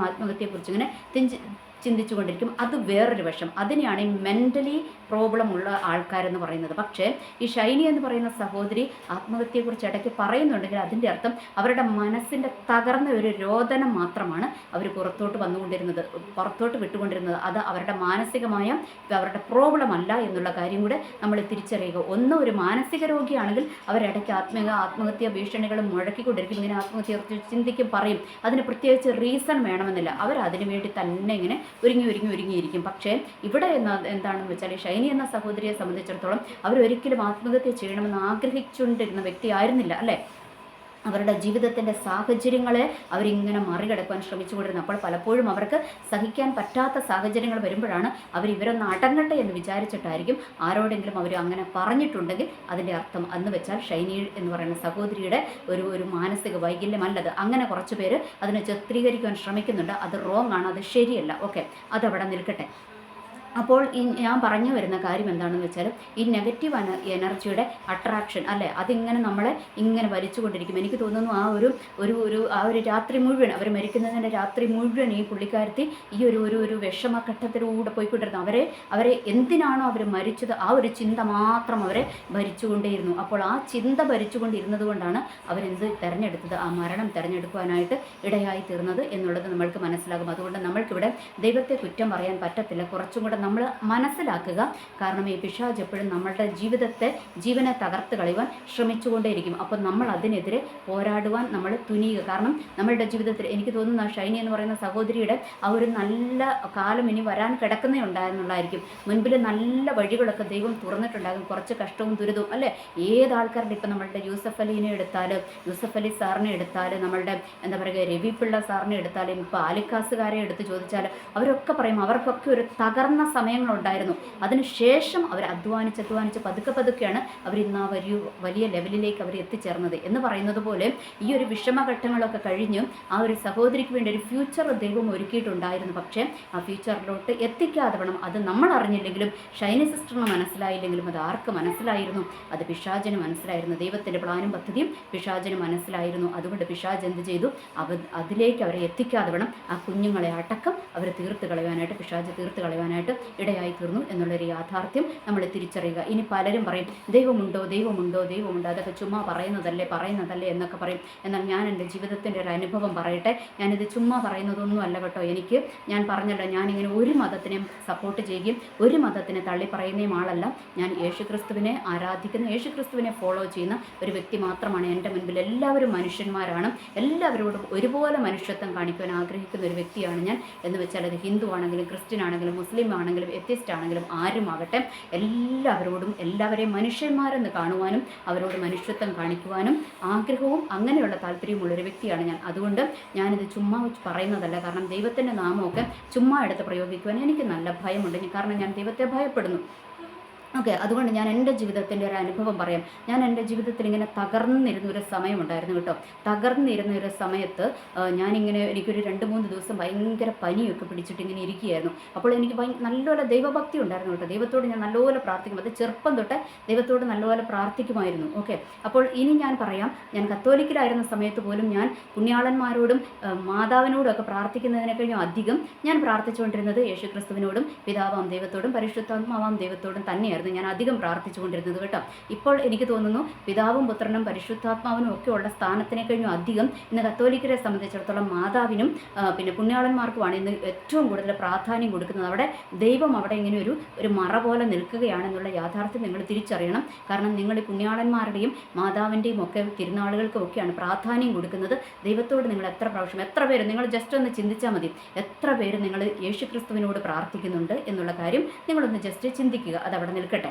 ആത്മഹത്യയെക്കുറിച്ച് ഇങ്ങനെ തിഞ്ചി ചിന്തിച്ചുകൊണ്ടിരിക്കും. അത് വേറൊരു വശം അതിനെയാണ് ഈ മെന്റലി പ്രോബ്ലം ഉള്ള ആൾക്കാരെന്ന് പറയുന്നത്. പക്ഷേ ഈ ഷൈനി എന്ന് പറയുന്ന സഹോദരി ആത്മഹത്യയെക്കുറിച്ച് ഇടയ്ക്ക് പറയുന്നുണ്ടെങ്കിൽ അതിന്റെ അർത്ഥം അവരുടെ മനസ്സിന്റെ തകർന്ന ഒരു രോദനം മാത്രമാണ് അവർ പുറത്തോട്ട് വന്നുകൊണ്ടിരുന്നത് പുറത്തോട്ട് വിട്ടുകൊണ്ടിരുന്നത്. അത് അവരുടെ മാനസികമായ അവരുടെ പ്രോബ്ലം അല്ല എന്നുള്ള കാര്യം കൂടെ നമ്മൾ തിരിച്ചറിയുക. ഒന്ന് ഒരു മാനസിക രോഗിയാണെങ്കിൽ അവരിടയ്ക്ക് ആത്മീയ ആത്മഹത്യ ഭീഷണികൾ മുഴക്കിക്കൊണ്ടിരിക്കും. ഇങ്ങനെ ആത്മഹത്യയെക്കുറിച്ച് ചിന്തിക്കും പറയും. അതിന് പ്രത്യേകിച്ച് റീസൺ വേണമെന്നില്ല. അവർ അതിനു വേണ്ടി തന്നെ ഇങ്ങനെ ഒരുങ്ങി ഒരുങ്ങി ഒരുങ്ങിയിരിക്കും. പക്ഷേ ഇവിടെ എന്താണെന്ന് വെച്ചാൽ ഷൈനി എന്ന സഹോദരിയെ സംബന്ധിച്ചിടത്തോളം അവരൊരിക്കലും ആത്മഹത്യ ചെയ്യണമെന്ന് ആഗ്രഹിച്ചുകൊണ്ടിരുന്ന വ്യക്തിയായിരുന്നില്ല അല്ലേ? അവരുടെ ജീവിതത്തിന്റെ സാഹചര്യങ്ങളെ അവരിങ്ങനെ മറികടക്കാൻ ശ്രമിച്ചുകൊണ്ടിരുന്നു അപ്പോൾ പലപ്പോഴും അവർക്ക് സഹിക്കാൻ പറ്റാത്ത സാഹചര്യങ്ങൾ വരുമ്പോഴാണ് അവർ ഇവരൊന്ന് അടങ്ങട്ടെ എന്ന് വിചാരിച്ചിട്ടായിരിക്കും ആരോടെങ്കിലും അവർ അങ്ങനെ പറഞ്ഞിട്ടുണ്ടെങ്കിൽ അതിന്റെ അർത്ഥം അന്ന് വെച്ചാൽ ഷൈനി എന്ന് പറയുന്ന സഹോദരിയുടെ ഒരു ഒരു മാനസിക വൈകല്യമല്ലത് അങ്ങനെ കുറച്ച് പേര് അതിനെ ചിത്രീകരിക്കാൻ ശ്രമിക്കുന്നുണ്ട്. അത് റോങ് ആണ്. അത് ശരിയല്ല. ഓക്കെ അതവിടെ നിൽക്കട്ടെ. അപ്പോൾ ഈ ഞാൻ പറഞ്ഞു വരുന്ന കാര്യം എന്താണെന്ന് വെച്ചാൽ ഈ നെഗറ്റീവ് എനർജിയുടെ അട്രാക്ഷൻ അല്ലേ? അതിങ്ങനെ നമ്മളെ ഇങ്ങനെ വലിച്ചുകൊണ്ടിരിക്കും. എനിക്ക് തോന്നുന്നു ആ ഒരു ഒരു ഒരു ആ ഒരു രാത്രി മുഴുവൻ അവർ മരിക്കുന്നതിന്റെ രാത്രി മുഴുവൻ ഈ പുള്ളിക്കാരത്തി ഈ ഒരു ഒരു ഒരു വിഷമഘട്ടത്തിലൂടെ പോയിക്കൊണ്ടിരുന്നു. അവരെ അവരെ എന്തിനാണോ അവർ മരിച്ചത്? ആ ഒരു ചിന്ത മാത്രം അവരെ ഭരിച്ചുകൊണ്ടേയിരുന്നു. അപ്പോൾ ആ ചിന്ത ഭരിച്ചുകൊണ്ടിരുന്നത് കൊണ്ടാണ് അവരെന്ത് തിരഞ്ഞെടുത്തത്? ആ മരണം തിരഞ്ഞെടുക്കുവാനായിട്ട് ഇടയായി തീർന്നത് എന്നുള്ളത് നമ്മൾക്ക് മനസ്സിലാകും. അതുകൊണ്ട് നമ്മൾക്കിവിടെ ദൈവത്തെ കുറ്റം പറയാൻ പറ്റത്തില്ല. കുറച്ചും കൂടെ നമ്മൾ മനസ്സിലാക്കുക. കാരണം ഈ പിശാജ് എപ്പോഴും നമ്മളുടെ ജീവിതത്തെ ജീവനെ തകർത്ത് കളയുവാൻ ശ്രമിച്ചുകൊണ്ടേയിരിക്കും. അപ്പോൾ നമ്മൾ അതിനെതിരെ പോരാടുവാൻ നമ്മൾ തുനിയുക. കാരണം നമ്മളുടെ ജീവിതത്തിൽ എനിക്ക് തോന്നുന്നു ഷൈനി എന്ന് പറയുന്ന സഹോദരിയുടെ ആ ഒരു നല്ല കാലം ഇനി വരാൻ കിടക്കുന്നേ ഉണ്ടായിരുന്നുള്ളായിരിക്കും. മുൻപിൽ നല്ല വഴികളൊക്കെ ദൈവം തുറന്നിട്ടുണ്ടാകും. കുറച്ച് കഷ്ടവും ദുരിതവും അല്ലേ? ഏത് ആൾക്കാരുടെ ഇപ്പം നമ്മളുടെ യൂസഫ് അലീനെ എടുത്താൽ യൂസഫ് അലി സാറിനെ എടുത്താൽ നമ്മളുടെ എന്താ പറയുക രവി പിള്ള സാറിനെ എടുത്താലും ഇപ്പോൾ ആലിക്കാസുകാരെ എടുത്ത് ചോദിച്ചാൽ അവരൊക്കെ പറയും അവർക്കൊക്കെ ഒരു തകർന്ന സമയങ്ങളുണ്ടായിരുന്നു. അതിനുശേഷം അവർ അധ്വാനിച്ച് അധ്വാനിച്ച് പതുക്കെ പതുക്കെയാണ് അവർ ഇന്ന് ആ വലിയ വലിയ ലെവലിലേക്ക് അവർ എത്തിച്ചേർന്നത്. എന്ന് പറയുന്നത് പോലെ ഈ ഒരു വിഷമഘട്ടങ്ങളൊക്കെ കഴിഞ്ഞ് ആ ഒരു സഹോദരിക്ക് വേണ്ടി ഒരു ഫ്യൂച്ചർ ദൈവം ഒരുക്കിയിട്ടുണ്ടായിരുന്നു. പക്ഷേ ആ ഫ്യൂച്ചറിലോട്ട് എത്തിക്കാതെ വേണം. അത് നമ്മൾ അറിഞ്ഞില്ലെങ്കിലും ഷൈനി സിസ്റ്ററിന് മനസ്സിലായില്ലെങ്കിലും അത് ആർക്ക് മനസ്സിലായിരുന്നു? അത് പിശാചിന് മനസ്സിലായിരുന്നു. ദൈവത്തിന്റെ പ്ലാനും പദ്ധതിയും പിശാചിന് മനസ്സിലായിരുന്നു. അതുകൊണ്ട് പിശാജ് എന്ത് ചെയ്തു? അവ അതിലേക്ക് അവരെ എത്തിക്കാതെ വേണം ആ കുഞ്ഞുങ്ങളെ അടക്കം അവർ തീർത്ത് കളയാനായിട്ട് പിശാജ് തീർത്ത് കളയാനായിട്ട് ഇടയായി തീർന്നു എന്നുള്ളൊരു യാഥാർത്ഥ്യം നമ്മൾ തിരിച്ചറിയുക. ഇനി പലരും പറയും ദൈവമുണ്ടോ ദൈവമുണ്ടോ ദൈവമുണ്ടോ അതൊക്കെ ചുമ്മാ പറയുന്നതല്ലേ പറയുന്നതല്ലേ എന്നൊക്കെ പറയും. എന്നാൽ ഞാൻ എന്റെ ജീവിതത്തിന്റെ ഒരു അനുഭവം പറയട്ടെ. ഞാനിത് ചുമ്മാ പറയുന്നതൊന്നും അല്ല കേട്ടോ. എനിക്ക് ഞാൻ പറഞ്ഞല്ലോ ഞാനിങ്ങനെ ഒരു മതത്തിനെയും സപ്പോർട്ട് ചെയ്യുകയും ഒരു മതത്തിനെ തള്ളി പറയുന്നതും ആളല്ല. ഞാൻ യേശുക്രിസ്തുവിനെ ആരാധിക്കുന്ന യേശുക്രിസ്തുവിനെ ഫോളോ ചെയ്യുന്ന ഒരു വ്യക്തി മാത്രമാണ് എന്റെ മുൻപിൽ. എല്ലാവരും മനുഷ്യന്മാരാണ്. എല്ലാവരോടും ഒരുപോലെ മനുഷ്യത്വം കാണിക്കുവാൻ ആഗ്രഹിക്കുന്ന ഒരു വ്യക്തിയാണ് ഞാൻ. എന്ന് വെച്ചാൽ അത് ഹിന്ദു ആണെങ്കിലും ക്രിസ്ത്യൻ ആണെങ്കിലും മുസ്ലിം എത്തിസ്റ്റ് ആണെങ്കിലും ആരുമാകട്ടെ എല്ലാവരോടും എല്ലാവരെയും മനുഷ്യന്മാരെന്ന് കാണുവാനും അവരോട് മനുഷ്യത്വം കാണിക്കുവാനും ആഗ്രഹവും അങ്ങനെയുള്ള താല്പര്യമുള്ളൊരു വ്യക്തിയാണ് ഞാൻ. അതുകൊണ്ട് ഞാനിത് ചുമ്മാ പറയുന്നതല്ല. കാരണം ദൈവത്തിന്റെ നാമമൊക്കെ ചുമ്മാ എടുത്ത് പ്രയോഗിക്കുവാൻ എനിക്ക് നല്ല ഭയമുണ്ട്. കാരണം ഞാൻ ദൈവത്തെ ഭയപ്പെടുന്നു. ഓക്കെ അതുകൊണ്ട് ഞാൻ എന്റെ ജീവിതത്തിന്റെ ഒരു അനുഭവം പറയാം. ഞാൻ എന്റെ ജീവിതത്തിൽ ഇങ്ങനെ തകർന്നിരുന്ന ഒരു സമയമുണ്ടായിരുന്നു കേട്ടോ. തകർന്നിരുന്ന ഒരു സമയത്ത് ഞാനിങ്ങനെ എനിക്കൊരു രണ്ട് മൂന്ന് ദിവസം ഭയങ്കര പനിയൊക്കെ പിടിച്ചിട്ട് ഇങ്ങനെ ഇരിക്കുകയായിരുന്നു. അപ്പോൾ എനിക്ക് നല്ലപോലെ ദൈവഭക്തി ഉണ്ടായിരുന്നു കേട്ടോ. ദൈവത്തോട് ഞാൻ നല്ലപോലെ പ്രാർത്ഥിക്കും. അത് ചെറുപ്പം തൊട്ട് ദൈവത്തോട് നല്ലപോലെ പ്രാർത്ഥിക്കുമായിരുന്നു. ഓക്കെ അപ്പോൾ ഇനി ഞാൻ പറയാം ഞാൻ കത്തോലിക്കലായിരുന്ന സമയത്ത് പോലും ഞാൻ പുണ്യാളന്മാരോടും മാതാവിനോടും ഒക്കെ പ്രാർത്ഥിക്കുന്നതിനെക്കഴിഞ്ഞും അധികം ഞാൻ പ്രാർത്ഥിച്ചുകൊണ്ടിരുന്നത് യേശുക്രിസ്തുവിനോടും പിതാവാം ദൈവത്തോടും പരിശുദ്ധാത്മാവാം ദൈവത്തോടും തന്നെയായിരുന്നു. ഞാൻ അധികം പ്രാർത്ഥിച്ചുകൊണ്ടിരുന്നത് കേട്ടോ. ഇപ്പോൾ എനിക്ക് തോന്നുന്നു പിതാവും പുത്രനും പരിശുദ്ധാത്മാവിനും ഒക്കെ ഉള്ള സ്ഥാനത്തിനെ കഴിഞ്ഞും അധികം. ഇന്ന് കത്തോലിക്കരെ സംബന്ധിച്ചിടത്തോളം മാതാവിനും പിന്നെ പുണ്യാളന്മാർക്കുമാണ് ഇന്ന് ഏറ്റവും കൂടുതൽ പ്രാധാന്യം കൊടുക്കുന്നത്. അവിടെ ദൈവം അവിടെ ഇങ്ങനെ ഒരു ഒരു മറ പോലെ നിൽക്കുകയാണെന്നുള്ള യാഥാർത്ഥ്യം നിങ്ങൾ തിരിച്ചറിയണം. കാരണം നിങ്ങൾ ഈ പുണ്യാളന്മാരുടെയും മാതാവിന്റെയും ഒക്കെ തിരുനാളുകൾക്കും ഒക്കെയാണ് പ്രാധാന്യം കൊടുക്കുന്നത്. ദൈവത്തോട് നിങ്ങൾ എത്ര പ്രാവശ്യം എത്ര പേര് നിങ്ങൾ ജസ്റ്റ് ഒന്ന് ചിന്തിച്ചാൽ മതി. എത്ര പേര് നിങ്ങൾ യേശുക്രിസ്തുവിനോട് പ്രാർത്ഥിക്കുന്നുണ്ട് എന്നുള്ള കാര്യം നിങ്ങളൊന്ന് ജസ്റ്റ് ചിന്തിക്കുക. അത് അവിടെ നിൽക്കട്ടെ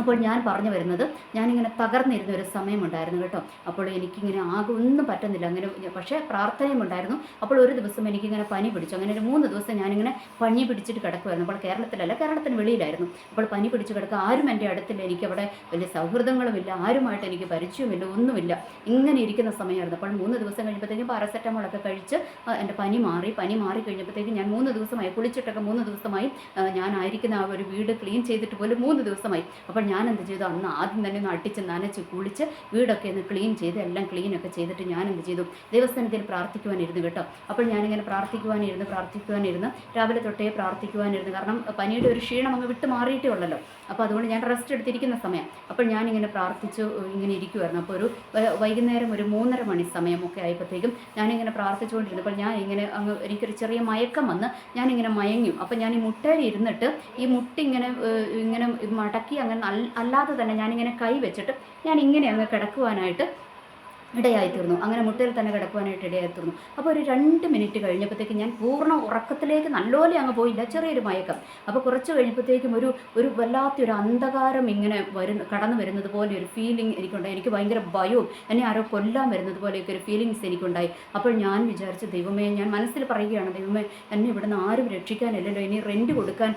അപ്പോൾ ഞാൻ പറഞ്ഞു വരുന്നത് ഞാനിങ്ങനെ തകർന്നിരുന്ന ഒരു സമയമുണ്ടായിരുന്നു കേട്ടോ. അപ്പോൾ എനിക്കിങ്ങനെ ആകെ ഒന്നും പറ്റുന്നില്ല. അങ്ങനെ പക്ഷേ പ്രാർത്ഥനയും ഉണ്ടായിരുന്നു അപ്പോൾ ഒരു ദിവസം എനിക്കിങ്ങനെ പനി പിടിച്ചു. അങ്ങനെ ഒരു മൂന്ന് ദിവസം ഞാനിങ്ങനെ പനി പിടിച്ചിട്ട് കിടക്കുമായിരുന്നു അപ്പോൾ കേരളത്തിലല്ല കേരളത്തിന് വെളിയിലായിരുന്നു. അപ്പോൾ പനി പിടിച്ച് കിടക്കുക ആരും എന്റെ അടുത്തില്ല. എനിക്കവിടെ വലിയ സൗഹൃദങ്ങളുമില്ല. ആരുമായിട്ട് എനിക്ക് പരിചയമില്ല ഒന്നുമില്ല. ഇങ്ങനെ ഇരിക്കുന്ന സമയമായിരുന്നു. അപ്പോൾ മൂന്ന് ദിവസം കഴിഞ്ഞപ്പോഴത്തേക്കും പാരസെറ്റമോളൊക്കെ കഴിച്ച് എന്റെ പനി മാറി. പനി മാറി കഴിഞ്ഞപ്പോഴത്തേക്കും ഞാൻ മൂന്ന് ദിവസമായി കുളിച്ചിട്ടൊക്കെ മൂന്ന് ദിവസമായി ഞാനായിരിക്കുന്ന ആ ഒരു വീട് ക്ലീൻ ചെയ്തിട്ട് പോലും മൂന്ന് ദിവസമായി. അപ്പോൾ ഞാൻ എന്ത് ചെയ്തു? അന്ന് ആദ്യം തന്നെ ഒന്ന് അടിച്ച് നനച്ച് കുളിച്ച് വീടൊക്കെ ഒന്ന് ക്ലീൻ ചെയ്ത് എല്ലാം ക്ലീനൊക്കെ ചെയ്തിട്ട് ഞാൻ എന്ത് ചെയ്തു? ദൈവസ്ഥാനത്തിൽ പ്രാർത്ഥിക്കുവാനിരുന്നു കേട്ടോ. അപ്പോൾ ഞാനിങ്ങനെ പ്രാർത്ഥിക്കുവാനിരുന്ന് പ്രാർത്ഥിക്കുവാനിരുന്ന്. രാവിലെ തൊട്ടേ പ്രാർത്ഥിക്കുവാനിരുന്നു. കാരണം പനിയുടെ ഒരു ക്ഷീണം അങ്ങ് വിട്ട് മാറിയിട്ടേ ഉള്ളല്ലോ. അപ്പോൾ അതുകൊണ്ട് ഞാൻ റെസ്റ്റ് എടുത്തിരിക്കുന്ന സമയം. അപ്പോൾ ഞാനിങ്ങനെ പ്രാർത്ഥിച്ചു ഇങ്ങനെ ഇരിക്കുമായിരുന്നു അപ്പോൾ ഒരു വൈകുന്നേരം ഒരു മൂന്നര മണി സമയമൊക്കെ ആയപ്പോഴത്തേക്കും ഞാനിങ്ങനെ പ്രാർത്ഥിച്ചുകൊണ്ടിരുന്നപ്പോൾ ഞാൻ ഇങ്ങനെ അങ്ങ് എനിക്കൊരു ചെറിയ മയക്കം വന്ന് ഞാനിങ്ങനെ മയങ്ങി. അപ്പോൾ ഞാൻ ഈ മുട്ടയിൽ ഇരുന്നിട്ട് ഈ മുട്ടി ഇങ്ങനെ ഇങ്ങനെ മടക്കി അങ്ങനെ അൽ- അല്ലാതെ തന്നെ ഞാനിങ്ങനെ കൈ വെച്ചിട്ട് ഞാൻ ഇങ്ങനെ അങ്ങ് കിടക്കുവാനായിട്ട് ഇടയായിത്തീർന്നു. അങ്ങനെ മുട്ടയിൽ തന്നെ കിടക്കുവാനായിട്ട് ഇടയായിത്തീർന്നു. അപ്പോൾ ഒരു രണ്ട് മിനിറ്റ് കഴിഞ്ഞപ്പോഴത്തേക്ക് ഞാൻ പൂർണ ഉറക്കത്തിലേക്ക് നല്ലപോലെ അങ്ങ് പോയില്ല. ചെറിയൊരു മയക്കം. അപ്പോൾ കുറച്ച് കഴിഞ്ഞപ്പോഴത്തേക്കും ഒരു ഒരു വല്ലാത്തൊരു അന്ധകാരം ഇങ്ങനെ വരുന്ന കടന്നു വരുന്നത് പോലെ ഒരു ഫീലിംഗ് എനിക്കുണ്ടായി. എനിക്ക് ഭയങ്കര ഭയവും എന്നെ ആരോ കൊല്ലാൻ വരുന്നത് പോലെയൊക്കെ ഒരു ഫീലിങ്സ് എനിക്കുണ്ടായി. അപ്പോൾ ഞാൻ വിചാരിച്ചു ദൈവമേ ഞാൻ മനസ്സിൽ പറയുകയാണ് ദൈവമേ എന്നെ ഇവിടുന്ന് ആരും രക്ഷിക്കാനില്ലല്ലോ. ഇനി റെന്റ് കൊടുക്കാൻ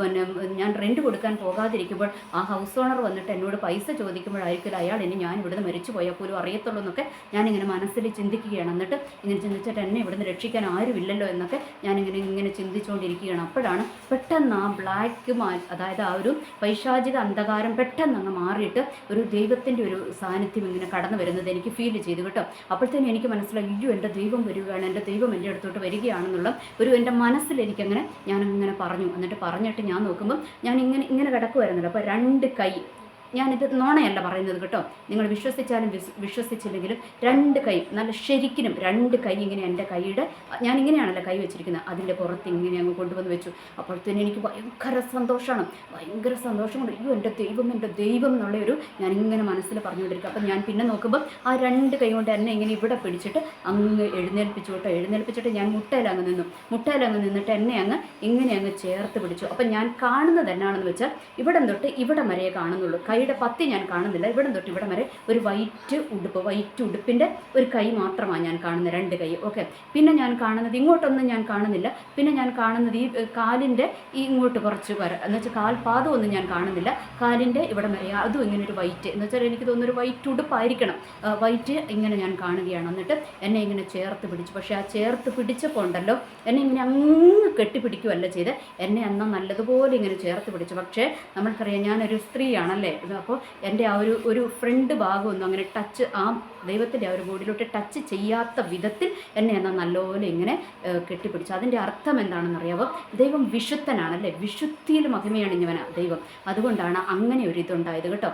പിന്നെ ഞാൻ റെന്റ് കൊടുക്കാൻ പോകാതിരിക്കുമ്പോൾ ആ ഹൗസ് ഓണർ വന്നിട്ട് എന്നോട് പൈസ ചോദിക്കുമ്പോഴായിരിക്കില്ല അയാൾ ഇനി ഞാൻ ഇവിടുന്ന് മരിച്ചു പോയാൽ പോലും അറിയത്തുള്ളൂ എന്നൊക്കെ ഞാനിങ്ങനെ മനസ്സിൽ ചിന്തിക്കുകയാണ്. എന്നിട്ട് ഇങ്ങനെ ചിന്തിച്ചിട്ട് എന്നെ ഇവിടുന്ന് രക്ഷിക്കാൻ ആരുമില്ലല്ലോ എന്നൊക്കെ ഞാനിങ്ങനെ ഇങ്ങനെ ചിന്തിച്ചുകൊണ്ടിരിക്കുകയാണ്. അപ്പോഴാണ് പെട്ടെന്ന് ആ ബ്ലാക്ക് മാ അതായത് ആ ഒരു പൈശാചിക അന്ധകാരം പെട്ടെന്ന് അങ്ങ് മാറിയിട്ട് ഒരു ദൈവത്തിന്റെ ഒരു സാന്നിധ്യം ഇങ്ങനെ കടന്നു വരുന്നത് എനിക്ക് ഫീൽ ചെയ്തു കേട്ടോ. അപ്പോഴത്തേനും എനിക്ക് മനസ്സിലായി അയ്യോ എന്റെ ദൈവം വരികയാണ് എന്റെ ദൈവം എന്റെ അടുത്തോട്ട് വരികയാണെന്നുള്ള ഒരു എന്റെ മനസ്സിൽ എനിക്കങ്ങനെ ഞാനങ്ങനെ പറഞ്ഞു. എന്നിട്ട് പറഞ്ഞിട്ട് ഞാൻ നോക്കുമ്പോൾ ഞാൻ ഇങ്ങനെ ഇങ്ങനെ കിടക്കുമായിരുന്നല്ലോ അപ്പോൾ രണ്ട് കൈ ഞാനിത് നോണയല്ല പറയുന്നത് കേട്ടോ. നിങ്ങൾ വിശ്വസിച്ചാലും വിശ്വസിച്ചില്ലെങ്കിലും രണ്ട് കൈ നല്ല ശരിക്കിനും രണ്ട് കൈ ഇങ്ങനെ എന്റെ കൈയുടെ ഞാൻ ഇങ്ങനെയാണല്ലോ കൈ വെച്ചിരിക്കുന്നത്. അതിന്റെ പുറത്ത് ഇങ്ങനെ അങ്ങ് കൊണ്ടുവന്ന് വെച്ചു. അപ്പോഴത്തേനും എനിക്ക് ഭയങ്കര സന്തോഷമാണ്. ഭയങ്കര സന്തോഷം കൊണ്ട് അയ്യോ എന്റെ ദൈവം എന്റെ ദൈവം എന്നുള്ള ഒരു ഞാൻ ഇങ്ങനെ മനസ്സിൽ പറഞ്ഞുകൊണ്ടിരിക്കും അപ്പം ഞാൻ പിന്നെ നോക്കുമ്പോൾ ആ രണ്ട് കൈ കൊണ്ട് എന്നെ ഇങ്ങനെ ഇവിടെ പിടിച്ചിട്ട് അങ്ങ് എഴുന്നേൽപ്പിച്ചു കേട്ടോ എഴുന്നേൽപ്പിച്ചിട്ട് ഞാൻ മുട്ടയിലങ്ങ് നിന്നു. മുട്ടയിലങ്ങ് നിന്നിട്ട് എന്നെ അങ്ങ് ഇങ്ങനെ അങ്ങ് ചേർത്ത് പിടിച്ചു. അപ്പം ഞാൻ കാണുന്നത് എന്നാണെന്ന് വെച്ചാൽ ഇവിടം തൊട്ട് ഇവിടം വരെയേ കാണുന്നുള്ളൂ. കൈയുടെ പത്തി ഞാൻ കാണുന്നില്ല. ഇവിടെ തൊട്ട് ഇവിടെ വരെ ഒരു വൈറ്റ് ഉടുപ്പ് വൈറ്റ് ഉടുപ്പിന്റെ ഒരു കൈ മാത്രമാണ് ഞാൻ കാണുന്നത് രണ്ട് കൈ. ഓക്കെ. പിന്നെ ഞാൻ കാണുന്നത് ഇങ്ങോട്ടൊന്നും ഞാൻ കാണുന്നില്ല. പിന്നെ ഞാൻ കാണുന്നത് ഈ കാലിന്റെ ഈ ഇങ്ങോട്ട് കുറച്ച് വര എന്ന് വെച്ചാൽ കാൽപാദമൊന്നും ഞാൻ കാണുന്നില്ല. കാലിന്റെ ഇവിടെ വരെ അതും ഇങ്ങനെ ഒരു വൈറ്റ് എന്ന് വെച്ചാൽ എനിക്ക് തോന്നുന്നു ഒരു വൈറ്റ് ഉടുപ്പായിരിക്കണം. വൈറ്റ് ഇങ്ങനെ ഞാൻ കാണുകയാണ്. എന്നിട്ട് എന്നെ ഇങ്ങനെ ചേർത്ത് പിടിച്ചു. പക്ഷേ ആ ചേർത്ത് പിടിച്ചപ്പോൾ ഉണ്ടല്ലോ എന്നെ ഇങ്ങനെ അങ്ങ് കെട്ടിപ്പിടിക്കുകയല്ല ചെയ്ത്. എന്നെ അന്ന് നല്ലതുപോലെ ഇങ്ങനെ ചേർത്ത് പിടിച്ചു. പക്ഷേ നമ്മൾക്കറിയാം ഞാനൊരു സ്ത്രീയാണല്ലേ? ഇത് അപ്പോൾ എന്റെ ആ ഒരു ഒരു ഫ്രണ്ട് ഭാഗമൊന്നും അങ്ങനെ ടച്ച് ആ ദൈവത്തിന്റെ ആ ഒരു ബോഡിയിലോട്ട് ടച്ച് ചെയ്യാത്ത വിധത്തിൽ എന്നെ എന്നാൽ നല്ലപോലെ ഇങ്ങനെ കെട്ടിപ്പിടിച്ചു. അതിന്റെ അർത്ഥം എന്താണെന്നറിയാവോ ദൈവം വിശുദ്ധനാണല്ലേ വിശുദ്ധിയിൽ ഇങ്ങനെ ദൈവം. അതുകൊണ്ടാണ് അങ്ങനെ ഒരു ഇതുണ്ടായത് കേട്ടോ.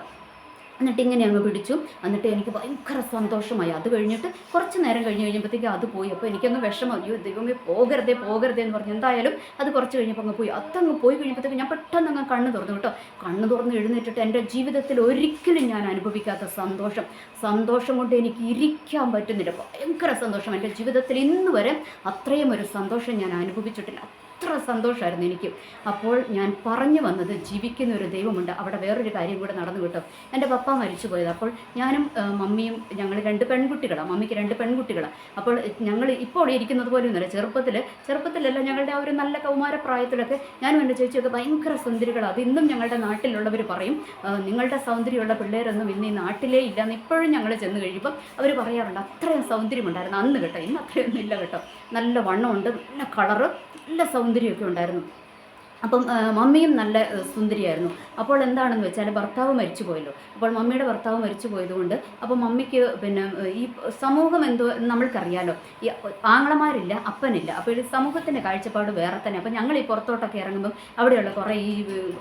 എന്നിട്ട് ഇങ്ങനെ അങ്ങ് പിടിച്ചു. എന്നിട്ട് എനിക്ക് ഭയങ്കര സന്തോഷമായി. അത് കഴിഞ്ഞിട്ട് കുറച്ച് നേരം കഴിഞ്ഞ് കഴിഞ്ഞപ്പോഴത്തേക്ക് അത് പോയി. അപ്പോൾ എനിക്കങ്ങ് വിഷമം. അയ്യോ ദൈവമേ പോകരുതേ പോകരുതേ എന്ന് പറഞ്ഞു എന്തായാലും അത് കുറച്ച് കഴിഞ്ഞപ്പോൾ അങ്ങ് പോയി. അതങ്ങ് പോയി കഴിഞ്ഞപ്പോഴത്തേക്ക് ഞാൻ പെട്ടെന്ന് അങ്ങ് കണ്ണ് തുറന്നു കേട്ടോ. കണ്ണ് തുറന്ന് എഴുന്നേറ്റിട്ട് എന്റെ ജീവിതത്തിൽ ഒരിക്കലും ഞാൻ അനുഭവിക്കാത്ത സന്തോഷം. സന്തോഷം കൊണ്ട് എനിക്ക് ഇരിക്കാൻ പറ്റുന്നില്ല. ഭയങ്കര സന്തോഷം. എന്റെ ജീവിതത്തിൽ ഇന്ന് വരെ അത്രയും ഒരു സന്തോഷം ഞാൻ അനുഭവിച്ചിട്ടില്ല. അത്ര സന്തോഷമായിരുന്നു എനിക്ക്. അപ്പോൾ ഞാൻ പറഞ്ഞു വന്നത് ജീവിക്കുന്ന ഒരു ദൈവമുണ്ട്. അവിടെ വേറൊരു കാര്യം കൂടെ നടന്നു കിട്ടും. എന്റെ പപ്പ മരിച്ചു പോയത്. അപ്പോൾ ഞാനും മമ്മിയും ഞങ്ങൾ രണ്ട് പെൺകുട്ടികളാണ് മമ്മിക്ക് രണ്ട് പെൺകുട്ടികളാണ് അപ്പോൾ ഞങ്ങൾ ഇപ്പോൾ ഇരിക്കുന്നത് പോലും ഒന്നുമില്ല ചെറുപ്പത്തിൽ ചെറുപ്പത്തിലല്ല ഞങ്ങളുടെ ആ ഒരു നല്ല കൗമാരപ്രായത്തിലൊക്കെ ഞാനും എന്റെ ചേച്ചിയൊക്കെ ഭയങ്കര സുന്ദരികളാണ് അത് ഇന്നും ഞങ്ങളുടെ നാട്ടിലുള്ളവർ പറയും. നിങ്ങളുടെ സൗന്ദര്യമുള്ള പിള്ളേരൊന്നും ഇന്ന് ഈ നാട്ടിലേ ഇല്ല എന്ന് ഇപ്പോഴും ഞങ്ങൾ ചെന്ന് കഴിയുമ്പോൾ അവർ പറയാറുണ്ട്. അത്രയും സൗന്ദര്യമുണ്ടായിരുന്നു അന്ന് കേട്ടോ. ഇന്ന് അത്രയൊന്നും ഇല്ല കേട്ടോ. നല്ല വണ്ണമുണ്ട് നല്ല കളറ്. നല്ല സൗന്ദര്യമൊക്കെ ഉണ്ടായിരുന്നു. അപ്പം മമ്മിയും നല്ല സുന്ദരിയായിരുന്നു. അപ്പോൾ എന്താണെന്ന് വെച്ചാൽ ഭർത്താവ് മരിച്ചു പോയല്ലോ. അപ്പോൾ മമ്മിയുടെ ഭർത്താവ് മരിച്ചു പോയതുകൊണ്ട് അപ്പോൾ മമ്മിക്ക് പിന്നെ ഈ സമൂഹം എന്തോ നമ്മൾക്കറിയാലോ. ഈ ആങ്ങളമാരില്ല അപ്പനില്ല. അപ്പോൾ ഈ സമൂഹത്തിന്റെ കാഴ്ചപ്പാട് വേറെ തന്നെ. അപ്പോൾ ഞങ്ങൾ ഈ പുറത്തോട്ടൊക്കെ ഇറങ്ങുമ്പം അവിടെയുള്ള കുറേ ഈ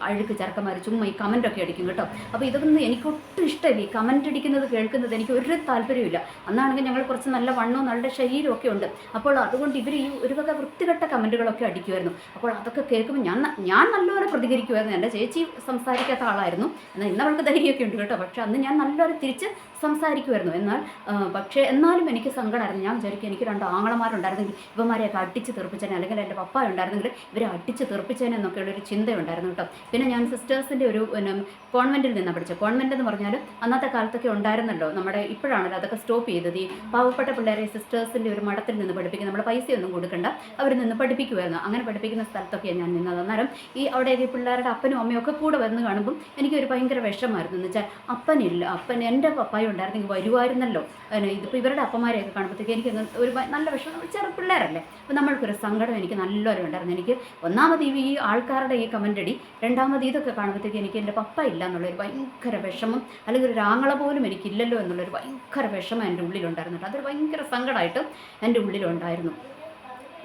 അഴുക്ക് ചെറുക്കന്മാർ ചുമ്മാ ഈ കമന്റൊക്കെ അടിക്കും കേട്ടോ. അപ്പോൾ ഇതൊന്നും എനിക്കൊട്ടും ഇഷ്ടമില്ല. ഈ കമന്റ് അടിക്കുന്നത് കേൾക്കുന്നത് എനിക്ക് ഒരു താല്പര്യമില്ല അന്നാണെങ്കിൽ ഞങ്ങൾ കുറച്ച് നല്ല വണ്ണവും നല്ല ശരീരമൊക്കെ ഉണ്ട്. അപ്പോൾ അതുകൊണ്ട് ഇവർ ഈ ഒരു വക വൃത്തികെട്ട കമന്റുകളൊക്കെ അടിക്കുമായിരുന്നു. അപ്പോൾ അതൊക്കെ കേൾക്കുമ്പോൾ ഞാൻ ഞാൻ നല്ലപോലെ പ്രതികരിക്കുമായിരുന്നു. എന്റെ ചേച്ചി സംസാരിക്കാത്ത ആളായിരുന്നു. എന്നാൽ ഇന്ന് അവൾക്ക് ധൈര്യമൊക്കെ ഉണ്ട് കേട്ടോ. പക്ഷേ അന്ന് ഞാൻ നല്ലൊരു തിരിച്ച് സംസാരിക്കുമായിരുന്നു. എന്നാൽ പക്ഷേ എന്നാലും എനിക്ക് സങ്കടമായിരുന്നു ഞാൻ വിചാരിക്കും എനിക്ക് രണ്ട് ആങ്ങളമാരുണ്ടായിരുന്നെങ്കിൽ ഇവന്മാരെയൊക്കെ അടിച്ച് തെറിപ്പിച്ചേനെ അല്ലെങ്കിൽ എന്റെ പപ്പ ഉണ്ടായിരുന്നെങ്കിൽ ഇവരെ അടിച്ച് തെറിപ്പിച്ചേനെ എന്നൊക്കെയുള്ളൊരു ചിന്തയുണ്ടായിരുന്നു കേട്ടോ. പിന്നെ ഞാൻ സിസ്റ്റേഴ്സിന്റെ ഒരു പിന്നെ കോൺവെന്റിൽ നിന്നാണ് പഠിച്ചത്. കോൺവെന്റ് എന്ന് പറഞ്ഞാൽ അന്നത്തെ കാലത്തൊക്കെ ഉണ്ടായിരുന്നല്ലോ. നമ്മുടെ ഇപ്പോഴാണല്ലോ അതൊക്കെ സ്റ്റോപ്പ് ചെയ്തത്. ഈ പാവപ്പെട്ട പിള്ളേരെ സിസ്റ്റേഴ്സിന്റെ ഒരു മഠത്തിൽ നിന്ന് പഠിപ്പിക്കും നമ്മൾ പൈസയൊന്നും കൊടുക്കണ്ട. അവർ നിന്ന് പഠിപ്പിക്കുമായിരുന്നു. അങ്ങനെ പഠിപ്പിക്കുന്ന സ്ഥലത്തൊക്കെയാണ് ഞാൻ നിന്നത്. അന്നേരം ഈ അവിടെ ഈ പിള്ളേരുടെ അപ്പനും അമ്മയും ഒക്കെ കൂടെ വന്ന് കാണുമ്പം എനിക്കൊരു ഭയങ്കര വിഷമായിരുന്നു എന്ന് വെച്ചാൽ അപ്പനില്ല. അപ്പൻ എന്റെ പപ്പായ ഉണ്ടായിരുന്നെങ്കിൽ വരുമായിരുന്നല്ലോ. ഇതിപ്പോൾ ഇവരുടെ അപ്പന്മാരെയൊക്കെ കാണുമ്പോഴത്തേക്ക് എനിക്ക് ഒരു നല്ല വിഷമം. ചെറു പിള്ളേരല്ലേ. അപ്പോൾ നമ്മൾക്കൊരു സങ്കടം എനിക്ക് നല്ലൊരു ഉണ്ടായിരുന്നു. എനിക്ക് ഒന്നാമത് ഈ ആൾക്കാരുടെ ഈ കമന്റ് അടി രണ്ടാമത് ഇതൊക്കെ കാണുമ്പോഴത്തേക്ക് എനിക്ക് എന്റെ പപ്പ ഇല്ല എന്നുള്ളൊരു ഭയങ്കര വിഷമം അല്ലെങ്കിൽ ഒരു ആങ്ങള പോലും എനിക്കില്ലല്ലോ എന്നുള്ളൊരു ഭയങ്കര വിഷമം എന്റെ ഉള്ളിലുണ്ടായിരുന്നു അതൊരു ഭയങ്കര സങ്കടമായിട്ട് എന്റെ ഉള്ളിലുണ്ടായിരുന്നു.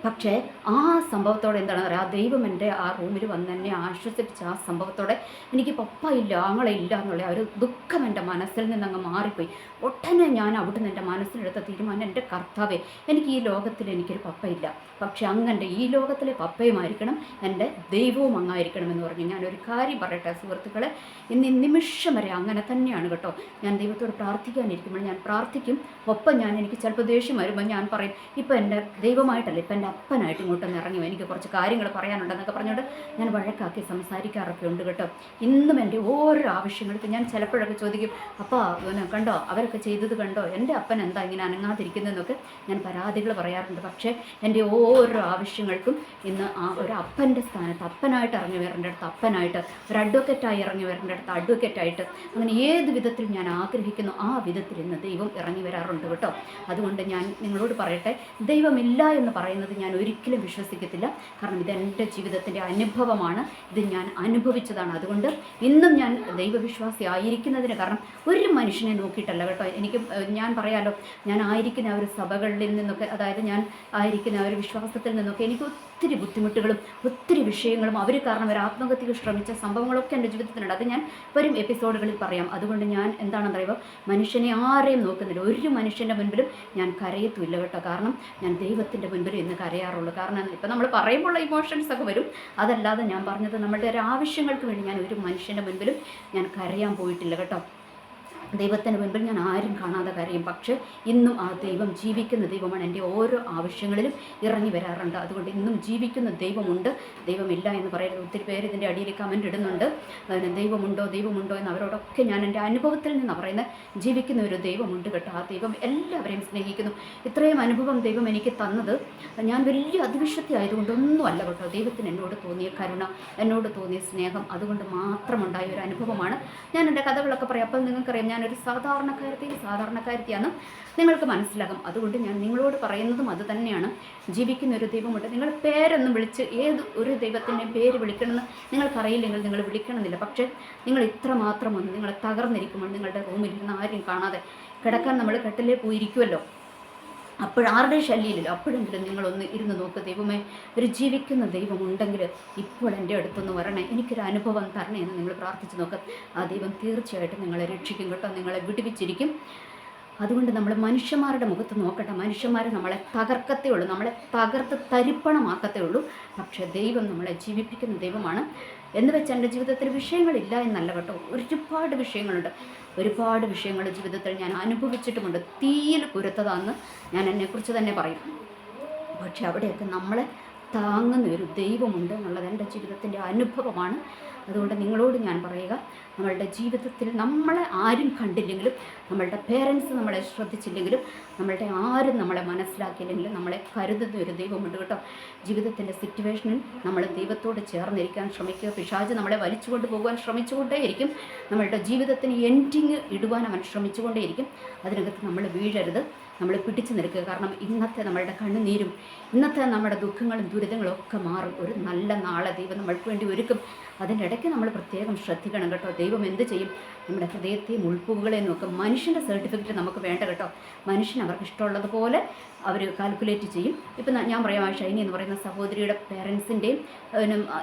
പക്ഷേ ആ സംഭവത്തോടെ എന്താണ് പറയുക? ആ ദൈവം എന്റെ ആ റൂമിൽ വന്ന് എന്നെ ആശ്വസിപ്പിച്ച ആ സംഭവത്തോടെ എനിക്ക് പപ്പ ഇല്ല ആങ്ങളെ ഇല്ല എന്നുള്ള ഒരു ദുഃഖം എന്റെ മനസ്സിൽ നിന്ന് അങ്ങ് മാറിപ്പോയി. ഒട്ടനെ ഞാൻ അവിടുന്ന് എന്റെ മനസ്സിലെടുത്ത തീരുമാനം എന്റെ കർത്താവേ എനിക്ക് ഈ ലോകത്തിൽ എനിക്കൊരു പപ്പയില്ല. പക്ഷെ അങ്ങന്റെ ഈ ലോകത്തിലെ പപ്പയുമായിരിക്കണം എന്റെ ദൈവവും അങ്ങായിരിക്കണം എന്ന് പറഞ്ഞു ഞാനൊരു കാര്യം പറയട്ടെ സുഹൃത്തുക്കളെ? ഇന്ന് നിമിഷം വരെ അങ്ങനെ തന്നെയാണ് കേട്ടോ. ഞാൻ ദൈവത്തോട് പ്രാർത്ഥിക്കാനിരിക്കുമ്പോൾ ഞാൻ പ്രാർത്ഥിക്കും. ഒപ്പം ഞാൻ എനിക്ക് ചിലപ്പോൾ ദേഷ്യം വരുമ്പോൾ ഞാൻ പറയും ഇപ്പം എന്റെ ദൈവമായിട്ടല്ല ഇപ്പം എന്റെ അപ്പനായിട്ട് ഇങ്ങോട്ടൊന്ന് ഇറങ്ങി എനിക്ക് കുറച്ച് കാര്യങ്ങൾ പറയാനുണ്ടെന്നൊക്കെ പറഞ്ഞുകൊണ്ട് ഞാൻ വഴക്കാക്കി സംസാരിക്കാറൊക്കെ ഉണ്ട് കേട്ടോ. ഇന്നും എന്റെ ഓരോ ആവശ്യങ്ങൾക്ക് ഞാൻ ചിലപ്പോഴൊക്കെ ചോദിക്കും അപ്പാ കണ്ടോ? അവരൊക്കെ ചെയ്തത് കണ്ടോ? എന്റെ അപ്പൻ എന്താ ഇങ്ങനെ അനങ്ങാതിരിക്കുന്നതെന്നൊക്കെ ഞാൻ പരാതികൾ പറയാറുണ്ട്. പക്ഷേ എന്റെ ഓരോ ആവശ്യങ്ങൾക്കും ഇന്ന് ആ ഒരു അപ്പന്റെ സ്ഥാനത്ത് അപ്പനായിട്ട് ഇറങ്ങി വരേണ്ട അടുത്ത് അപ്പനായിട്ട് ഒരു അഡ്വക്കറ്റായി ഇറങ്ങി വരേണ്ട അടുത്ത് അഡ്വക്കറ്റായിട്ട് അങ്ങനെ ഏത് വിധത്തിൽ ഞാൻ ആഗ്രഹിക്കുന്നു. ആ വിധത്തിൽ ഇന്ന് ദൈവം ഇറങ്ങി വരാറുണ്ട് കേട്ടോ. അതുകൊണ്ട് ഞാൻ നിങ്ങളോട് പറയട്ടെ ദൈവമില്ല എന്ന് പറയുന്നത് ഞാൻ ഒരിക്കലും വിശ്വസിക്കത്തില്ല. കാരണം ഇത് എന്റെ ജീവിതത്തിന്റെ അനുഭവമാണ്. ഇത് ഞാൻ അനുഭവിച്ചതാണ്. അതുകൊണ്ട് ഇന്നും ഞാൻ ദൈവവിശ്വാസി ആയിരിക്കുന്നതിന് കാരണം ഒരു മനുഷ്യനെ നോക്കിയിട്ടല്ല കേട്ടോ. എനിക്ക് ഞാൻ പറയാലോ ഞാൻ ആയിരിക്കുന്ന ആ ഒരു സഭകളിൽ നിന്നൊക്കെ അതായത് ഞാൻ ആയിരിക്കുന്ന ആ ഒരു വിശ്വാസത്തിൽ നിന്നൊക്കെ എനിക്ക് ഒത്തിരി ബുദ്ധിമുട്ടുകളും ഒത്തിരി വിഷയങ്ങളും അവർ കാരണം അവർ ആത്മഹത്യക്ക് ശ്രമിച്ച സംഭവങ്ങളൊക്കെ എന്റെ ജീവിതത്തിലുണ്ട്. അത് ഞാൻ വരും എപ്പിസോഡുകളിൽ പറയാം. അതുകൊണ്ട് ഞാൻ എന്താണെന്ന് പറയുമ്പോൾ മനുഷ്യനെ ആരെയും നോക്കുന്നില്ല. ഒരു മനുഷ്യന്റെ മുൻപിലും ഞാൻ കരയത്തുമില്ല കേട്ടോ. കാരണം ഞാൻ ദൈവത്തിന്റെ മുൻപിലും ഇന്ന് കരയാറുള്ളൂ. കാരണം ഇപ്പം നമ്മൾ പറയുമ്പോൾ ഇമോഷൻസ് ഒക്കെ വരും. അതല്ലാതെ ഞാൻ പറഞ്ഞത് നമ്മളുടെ ഒരു ആവശ്യങ്ങൾക്ക് വേണ്ടി ഞാൻ ഒരു മനുഷ്യന്റെ മുൻപിലും ഞാൻ കരയാൻ പോയിട്ടില്ല കേട്ടോ. ദൈവത്തിന് മുൻപിൽ ഞാൻ ആരും കാണാതെ കരയും. പക്ഷേ ഇന്നും ആ ദൈവം ജീവിക്കുന്ന ദൈവമാണ്. എന്റെ ഓരോ ആവശ്യങ്ങളിലും ഇറങ്ങി വരാറുണ്ട്. അതുകൊണ്ട് ഇന്നും ജീവിക്കുന്ന ദൈവമുണ്ട്. ദൈവമില്ല എന്ന് പറയുന്നത് ഒത്തിരി പേര് ഇതിന്റെ അടിയിൽ കമന്റ് ഇടുന്നുണ്ട്. ദൈവമുണ്ടോ ദൈവമുണ്ടോ എന്ന് അവരോടൊക്കെ ഞാൻ എന്റെ അനുഭവത്തിൽ നിന്ന് പറയുന്നത്. ജീവിക്കുന്ന ഒരു ദൈവമുണ്ട് കേട്ടോ. ആ ദൈവം എല്ലാവരെയും സ്നേഹിക്കുന്നു. ഇത്രയും അനുഭവം ദൈവം എനിക്ക് തന്നത് ഞാൻ വലിയ അതിവിശക്തി ആയതുകൊണ്ടൊന്നും അല്ല കേട്ടോ. ദൈവത്തിന് എന്നോട് തോന്നിയ കരുണ എന്നോട് തോന്നിയ സ്നേഹം അതുകൊണ്ട് മാത്രമുണ്ടായ ഒരു അനുഭവമാണ്. ഞാൻ എന്റെ കഥകളൊക്കെ പറയാം. അപ്പം നിങ്ങൾക്കറിയാം ഞാനൊരു സാധാരണക്കാരത്തിൽ സാധാരണക്കാരത്തിയാണ് നിങ്ങൾക്ക് മനസ്സിലാകും. അതുകൊണ്ട് ഞാൻ നിങ്ങളോട് പറയുന്നതും അത് തന്നെയാണ്. ജീവിക്കുന്ന ഒരു ദൈവമുണ്ട്. നിങ്ങൾ പേരൊന്നും വിളിച്ച് ഏത് ഒരു ദൈവത്തിന്റെ പേര് വിളിക്കണമെന്ന് നിങ്ങൾക്കറിയില്ലെങ്കിൽ നിങ്ങൾ വിളിക്കണമെന്നില്ല. പക്ഷേ നിങ്ങൾ ഇത്ര ഒന്ന് നിങ്ങൾ തകർന്നിരിക്കുമ്പോൾ നിങ്ങളുടെ റൂമിൽ ഇരുന്ന് ആരും കാണാതെ കിടക്കാൻ നമ്മൾ കെട്ടിലേ പോയിരിക്കുമല്ലോ അപ്പോഴാരുടെ ശല്യമില്ലല്ലോ. അപ്പോഴെങ്കിലും നിങ്ങളൊന്ന് ഇരുന്ന് നോക്ക്. ദൈവമേ ഒരു ജീവിക്കുന്ന ദൈവമുണ്ടെങ്കിൽ ഇപ്പോൾ എന്റെ അടുത്തൊന്ന് വരണേ. എനിക്കൊരു അനുഭവം തരണേ എന്ന് നിങ്ങൾ പ്രാർത്ഥിച്ച് നോക്ക്. ആ ദൈവം തീർച്ചയായിട്ടും നിങ്ങളെ രക്ഷിക്കും കേട്ടോ. നിങ്ങളെ വിടുവിച്ചിരിക്കും. അതുകൊണ്ട് നമ്മൾ മനുഷ്യന്മാരുടെ മുഖത്ത് നോക്കട്ടെ. മനുഷ്യന്മാർ നമ്മളെ തകർക്കത്തേ ഉള്ളൂ. നമ്മളെ തകർത്ത് തരിപ്പണമാക്കത്തേ ഉള്ളൂ. പക്ഷേ ദൈവം നമ്മളെ ജീവിപ്പിക്കുന്ന ദൈവമാണ്. എന്ന് വെച്ച് എന്റെ ജീവിതത്തിൽ വിഷയങ്ങളില്ല എന്നല്ല കേട്ടോ. ഒരുപാട് വിഷയങ്ങളുണ്ട്. ഒരുപാട് വിഷയങ്ങൾ ജീവിതത്തിൽ ഞാൻ അനുഭവിച്ചിട്ടുമുണ്ട്. തീയിൽ കുരുത്തതാന്ന് ഞാൻ എന്നെക്കുറിച്ച് തന്നെ പറയും. പക്ഷെ അവിടെയൊക്കെ നമ്മളെ താങ്ങുന്ന ഒരു ദൈവമുണ്ട് എന്നുള്ളത് എന്റെ ജീവിതത്തിന്റെ അനുഭവമാണ്. അതുകൊണ്ട് നിങ്ങളോട് ഞാൻ പറയുക നമ്മളുടെ ജീവിതത്തിൽ നമ്മളെ ആരും കണ്ടില്ലെങ്കിലും നമ്മളുടെ പേരൻസ് നമ്മളെ ശ്രദ്ധിച്ചില്ലെങ്കിലും നമ്മളുടെ ആരും നമ്മളെ മനസ്സിലാക്കിയില്ലെങ്കിലും നമ്മളെ കരുതുന്ന ഒരു ദൈവമുണ്ട് കേട്ടോ. ജീവിതത്തിന്റെ സിറ്റുവേഷനിൽ നമ്മൾ ദൈവത്തോട് ചേർന്നിരിക്കാൻ ശ്രമിക്കുക. പിശാജ് നമ്മളെ വലിച്ചുകൊണ്ട് പോകുവാൻ ശ്രമിച്ചുകൊണ്ടേയിരിക്കും. നമ്മളുടെ ജീവിതത്തിന് എൻഡിങ് ഇടുവാൻ അവൻ ശ്രമിച്ചുകൊണ്ടേയിരിക്കും. അതിനകത്ത് നമ്മൾ വീഴരുത്. നമ്മൾ പിടിച്ചു നിൽക്കുക. കാരണം ഇന്നത്തെ നമ്മളുടെ കണ്ണുനീരും ഇന്നത്തെ നമ്മുടെ ദുഃഖങ്ങളും ദുരിതങ്ങളും ഒക്കെ മാറും. ഒരു നല്ല നാളെ ദൈവം നമ്മൾക്ക് വേണ്ടി ഒരുക്കും. അതിന്റെ ഇടയ്ക്ക് നമ്മൾ പ്രത്യേകം ശ്രദ്ധിക്കണം കേട്ടോ. ദൈവം എന്ത് ചെയ്യും? നമ്മുടെ ഹൃദയത്തെയും ഉൾപ്പുകളെയും നോക്കും. മനുഷ്യന്റെ സർട്ടിഫിക്കറ്റ് നമുക്ക് വേണ്ട കേട്ടോ. മനുഷ്യൻ അവർക്ക് ഇഷ്ടമുള്ളതുപോലെ അവർ കാൽക്കുലേറ്റ് ചെയ്യും. ഇപ്പം ഞാൻ പറയാം ആ ഷൈനി എന്ന് പറയുന്ന സഹോദരിയുടെ പേരൻസിന്റെയും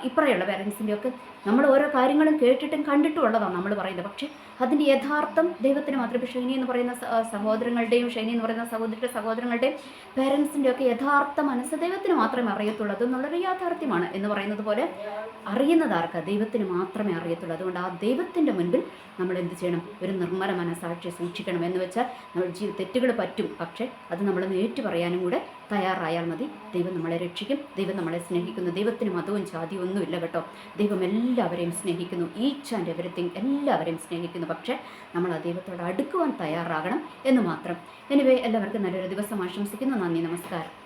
ഇപ്പറയുള്ള പേരൻസിന്റെയും ഒക്കെ നമ്മൾ ഓരോ കാര്യങ്ങളും കേട്ടിട്ടും കണ്ടിട്ടും ഉള്ളതാണ് നമ്മൾ പറയുന്നത്. പക്ഷേ അതിന്റെ യഥാർത്ഥം ദൈവത്തിന് മാത്രമേ ഇപ്പോൾ ഷൈനി എന്ന് പറയുന്ന സഹോദരങ്ങളുടെയും ഷൈനി എന്ന് പറയുന്ന സഹോദരിയുടെ സഹോദരങ്ങളുടെയും പേരൻസിന്റെ ഒക്കെ യഥാർത്ഥ മനസ്സ് ദൈവത്തിന് മാത്രമേ അറിയത്തുള്ളൂ. അതെന്നുള്ളൊരു യാഥാർത്ഥ്യമാണ് എന്ന് പറയുന്നത് പോലെ അറിയുന്നത് ആർക്കാ? ദൈവത്തിന് മാത്രമേ അറിയത്തുള്ളൂ. അതുകൊണ്ട് ആ ദൈവത്തിന്റെ മുൻപിൽ നമ്മൾ എന്ത് ചെയ്യണം? ഒരു നിർമ്മല മനസാക്ഷി സൂക്ഷിക്കണം എന്ന് വെച്ചാൽ നമ്മൾ ജീവിത തെറ്റുകൾ പറ്റും. പക്ഷേ അത് നമ്മൾ ഏറ്റു പറയാനും കൂടെ തയ്യാറായാൽ മതി. ദൈവം നമ്മളെ രക്ഷിക്കും. ദൈവം നമ്മളെ സ്നേഹിക്കുന്നു. ദൈവത്തിന് മതവും ജാതിയും ഒന്നുമില്ല കേട്ടോ. ദൈവം എല്ലാവരെയും സ്നേഹിക്കുന്നു. ഈച്ച് ആൻഡ് എവറിത്തിങ് എല്ലാവരെയും സ്നേഹിക്കുന്നു. പക്ഷേ നമ്മൾ ആ ദൈവത്തോട് അടുക്കുവാൻ തയ്യാറാകണം എന്ന് മാത്രം. എനിവേ എല്ലാവർക്കും നല്ലൊരു ദിവസം ആശംസിക്കുന്നു. നന്ദി നമസ്കാരം.